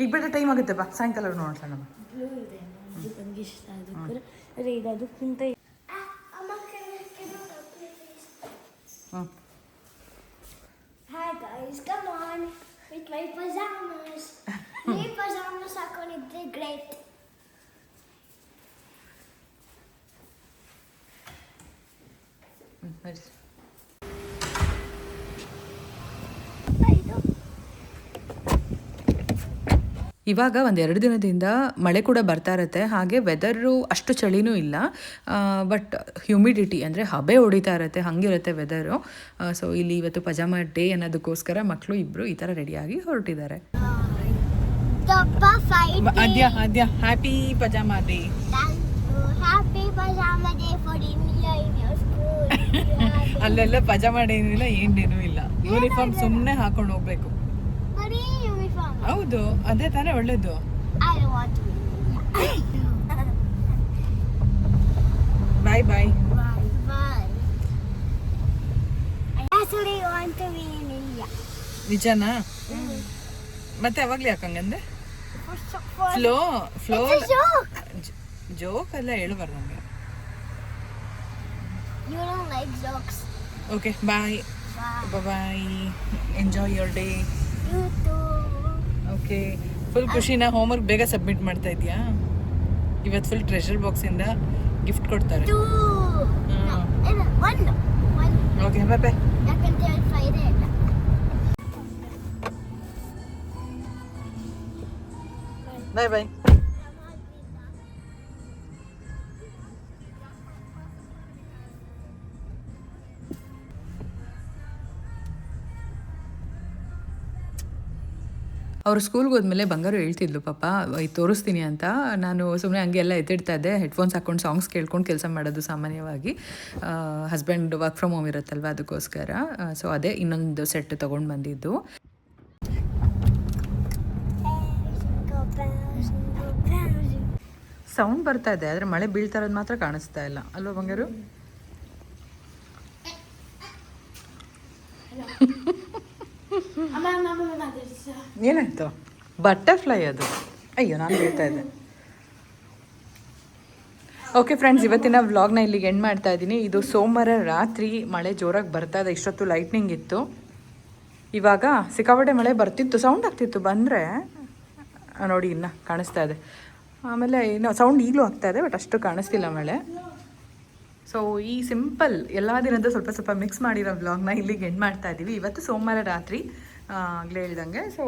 ಈಗ ಬೇಡ ಟೈಮ್ ಆಗುತ್ತೆ ಬಾ ಸಾಯಂಕಾಲ ನೋಡ್ಸೋಣ please? ಹ್ಞೂ Hi guys, come on. With my pajamas. My pajamas are going to be great. ಇವಾಗ ಒಂದು ಎರಡು ದಿನದಿಂದ ಮಳೆ ಕೂಡ ಬರ್ತಾ ಇರುತ್ತೆ. ಹಾಗೆ ವೆದರು ಅಷ್ಟು ಚಳಿನೂ ಇಲ್ಲ. ಬಟ್ ಹ್ಯುಮಿಡಿಟಿ ಅಂದರೆ ಹಬೆ ಹೊಡಿತಾ ಇರುತ್ತೆ. ಹಂಗಿರುತ್ತೆ ವೆದರು ಸೊ ಇಲ್ಲಿ ಇವತ್ತು ಪಜಾಮ ಡೇ ಅನ್ನೋದಕ್ಕೋಸ್ಕರ ಮಕ್ಕಳು ಇಬ್ಬರು ಈ ಥರ ರೆಡಿಯಾಗಿ ಹೊರಟಿದ್ದಾರೆ. Happy pyjama day. Happy pyjama day Happy ಅಲ್ಲೆಲ್ಲ ಪಜ ಮಾಡಿರಲಿಲ್ಲ ಏನೇನೂ ಇಲ್ಲ. ಯೂನಿಫಾರ್ಮ್ ಸುಮ್ಮನೆ ಹಾಕೊಂಡು ಹೋಗ್ಬೇಕು. ಹೌದು ಅದೇ ತಾನೇ ಒಳ್ಳೇದು. ಬಾಯ್ ಬಾಯ್ ನಿಜನಾ? ಮತ್ತೆ ಅವಾಗ್ಲೇ ಯಾಕಂಗಂದೆ For, ಫ್ಲೋ ಫ್ಲೋ. ಜೋಕ್ ಎಲ್ಲ ಹೇಳ್ಬಾರ್ದು ನಮಗೆ You don't like jokes. Okay bye. Bye-bye. Enjoy your day You too. Okay full ಖುಷಿನ homework ಬೇಗ ಸಬ್ಮಿಟ್ ಮಾಡ್ತಾ ಇದೆಯಾ ಇವತ್ತು ಫುಲ್ ಟ್ರೆಷರ್ ಬಾಕ್ಸಿಂದ ಗಿಫ್ಟ್ ಕೊಡ್ತಾರೆ Two. No, and one. One. Okay bye Friday. Bye bye ಅವರು ಸ್ಕೂಲ್ಗೆ ಹೋದ್ಮೇಲೆ ಬಂಗಾರು ಹೇಳ್ತಿದ್ಲು, ಪಾಪ ಇದು ತೋರಿಸ್ತೀನಿ ಅಂತ. ನಾನು ಸುಮ್ಮನೆ ಹಂಗೆ ಎಲ್ಲ ಎತ್ತಿಡ್ತಾ ಇದ್ದೆ. ಹೆಡ್ಫೋನ್ಸ್ ಹಾಕೊಂಡು ಸಾಂಗ್ಸ್ ಕೇಳ್ಕೊಂಡು ಕೆಲಸ ಮಾಡೋದು ಸಾಮಾನ್ಯವಾಗಿ. ಹಸ್ಬೆಂಡ್ ವರ್ಕ್ ಫ್ರಮ್ ಹೋಮ್ ಇರುತ್ತಲ್ವ ಅದಕ್ಕೋಸ್ಕರ. ಸೊ ಅದೇ ಇನ್ನೊಂದು ಸೆಟ್ ತೊಗೊಂಡು ಬಂದಿದ್ದು. ಸೌಂಡ್ ಬರ್ತಾ ಇದೆ, ಆದರೆ ಮಳೆ ಬೀಳ್ತಾ ಇರೋದು ಮಾತ್ರ ಕಾಣಿಸ್ತಾ ಇಲ್ಲ. ಅಲ್ವಾ ಬಂಗಾರು? ಏನಾಯ್ತು? ಬಟರ್ಫ್ಲೈ ಅದು. ಅಯ್ಯೋ, ನಾನು ಹೇಳ್ತಾ ಇದ್ದೆ. ಓಕೆ ಫ್ರೆಂಡ್ಸ್ ಇವತ್ತಿನ ವ್ಲಾಗ್ನ ಇಲ್ಲಿಗೆ ಎಂಡ್ ಮಾಡ್ತಾ ಇದ್ದೀನಿ. ಇದು ಸೋಮವಾರ ರಾತ್ರಿ ಮಳೆ ಜೋರಾಗಿ ಬರ್ತಾ ಇದೆ. ಇಷ್ಟೊತ್ತು ಲೈಟ್ನಿಂಗ್ ಇತ್ತು. ಇವಾಗ ಸಿಕ್ಕಾಪಟ್ಟೆ ಮಳೆ ಬರ್ತಿತ್ತು. ಸೌಂಡ್ ಆಗ್ತಿತ್ತು. ಬಂದರೆ ನೋಡಿ, ಇನ್ನು ಕಾಣಿಸ್ತಾ ಇದೆ. ಆಮೇಲೆ, ಇನ್ನು ಸೌಂಡ್ ಈಗಲೂ ಆಗ್ತಾ ಇದೆ ಬಟ್ ಅಷ್ಟು ಕಾಣಿಸ್ತಿಲ್ಲ ಮಳೆ. ಸೊ ಈ ಸಿಂಪಲ್ ಎಲ್ಲ ದಿನದ ಸ್ವಲ್ಪ ಸ್ವಲ್ಪ ಮಿಕ್ಸ್ ಮಾಡಿರೋ ವ್ಲಾಗ್ನ ಇಲ್ಲಿಗೆ ಎಂಡ್ ಮಾಡ್ತಾ ಇದ್ದೀವಿ ಇವತ್ತು ಸೋಮವಾರ ರಾತ್ರಿ ಆಗಲೇ ಹೇಳ್ದಂಗೆ. ಸೊ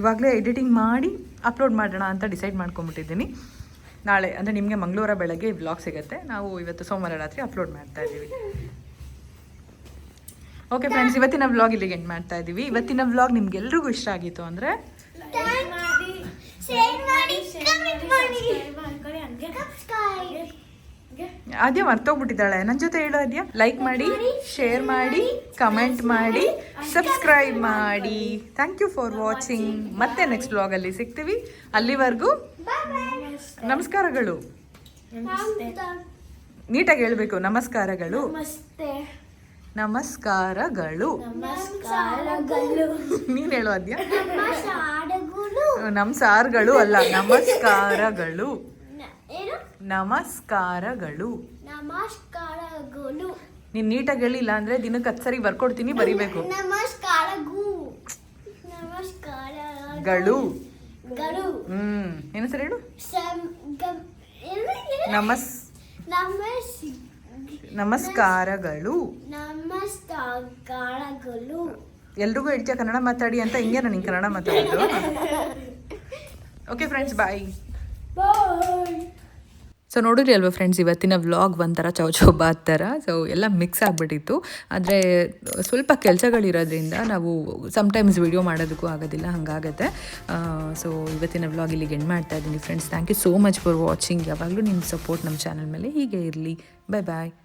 ಇವಾಗಲೇ ಎಡಿಟಿಂಗ್ ಮಾಡಿ ಅಪ್ಲೋಡ್ ಮಾಡೋಣ ಅಂತ ಡಿಸೈಡ್ ಮಾಡ್ಕೊಂಬಿಟ್ಟಿದ್ದೀನಿ ನಾಳೆ, ಅಂದರೆ ನಿಮಗೆ ಮಂಗಳವಾರ ಬೆಳಗ್ಗೆ ವ್ಲಾಗ್ ಸಿಗುತ್ತೆ. ನಾವು ಇವತ್ತು ಸೋಮವಾರ ರಾತ್ರಿ ಅಪ್ಲೋಡ್ ಮಾಡ್ತಾ ಇದ್ದೀವಿ ಓಕೆ ಫ್ರೆಂಡ್ಸ್ ಇವತ್ತಿನ ವ್ಲಾಗ್ ಇಲ್ಲಿಗೆ ಎಂಡ್ ಮಾಡ್ತಾ ಇದ್ದೀವಿ ಇವತ್ತಿನ ವ್ಲಾಗ್ ನಿಮ್ಗೆಲ್ರಿಗೂ ಇಷ್ಟ ಆಗಿತ್ತು ಅಂದರೆ ಶೇರ್ ಮಾಡಿ ಆದ್ಯ ಮರ್ತೋಗ್ಬಿಟ್ಟಿದ್ದಾಳೆ. ನನ್ನ ಜೊತೆ ಹೇಳು ಆದ್ಯ. ಲೈಕ್ ಮಾಡಿ ಶೇರ್ ಮಾಡಿ ಕಮೆಂಟ್ ಮಾಡಿ ಸಬ್ಸ್ಕ್ರೈಬ್ ಮಾಡಿ ಥ್ಯಾಂಕ್ ಯು ಫಾರ್ ವಾಚಿಂಗ್ ಮತ್ತೆ ನೆಕ್ಸ್ಟ್ ಬ್ಲಾಗಲ್ಲಿ ಸಿಗ್ತೀವಿ. ಅಲ್ಲಿವರೆಗೂ. ನಮಸ್ಕಾರಗಳು. ನೀಟಾಗಿ ಹೇಳಬೇಕು. ನಮಸ್ಕಾರಗಳು. ನಮಸ್ಕಾರಗಳು. ನೀನ್ ಹೇಳು ಆದ್ಯ. ನಮ್ಮ ಸಾರ್ಗಳು ಅಲ್ಲ. ನಮಸ್ಕಾರಗಳು. ಏನು? ನಮಸ್ಕಾರಗಳು. ನಮಸ್ಕಾರಗಳು. ನೀನ್ ನೀಟಾಗಿ ಹೇಳಿಲ್ಲ ಅಂದ್ರೆ ದಿನಕ್ಕೆ ಹತ್ತು ಸರಿ ಬರ್ಕೊಡ್ತೀನಿ ಬರಿಬೇಕು. ನಮಸ್ಕಾರಗಳು. ನಮಸ್ಕಾರ ಗಳು. ಗಳು ಹ್ಮ್ ಏನು ಸರ್ ಹೇಳು? ನಮಸ್ ನಮಸ್ ನಮಸ್ಕಾರಗಳು. ನಮಸ್ಕಾರಗಳು. ಎಲ್ರಿಗೂ ಹೇಳ್ತೀಯ ಕನ್ನಡ ಮಾತಾಡಿ ಅಂತ? ಹಿಂಗೆ ನಾನು ಹಿಂಗೆ ಕನ್ನಡ ಮಾತಾಡೋದು? Okay friends bye bye so ನೋಡಿರಿ ಅಲ್ವಾ ಫ್ರೆಂಡ್ಸ್ ಇವತ್ತಿನ ವ್ಲಾಗ್ ಒಂಥರ ಚೌಚೌಬಾತ್ ಥರ. ಸೊ ಎಲ್ಲ ಮಿಕ್ಸ್ ಆಗಿಬಿಟ್ಟಿತ್ತು. ಆದರೆ, ಸ್ವಲ್ಪ ಕೆಲಸಗಳಿರೋದ್ರಿಂದ ನಾವು ಸಮ್ಟೈಮ್ಸ್ ವಿಡಿಯೋ ಮಾಡೋದಕ್ಕೂ ಆಗೋದಿಲ್ಲ, ಹಾಗಾಗತ್ತೆ. ಸೊ ಇವತ್ತಿನ ವ್ಲಾಗ್ ಇಲ್ಲಿಗೆ ಎಂಡ್ ಮಾಡ್ತಾ ಇದ್ದೀನಿ friends thank you so much for watching ಯಾವಾಗಲೂ ನಿಮ್ಮ ಸಪೋರ್ಟ್ ನಮ್ಮ ಚಾನಲ್ ಮೇಲೆ ಹೀಗೆ ಇರಲಿ. ಬಾಯ್ ಬಾಯ್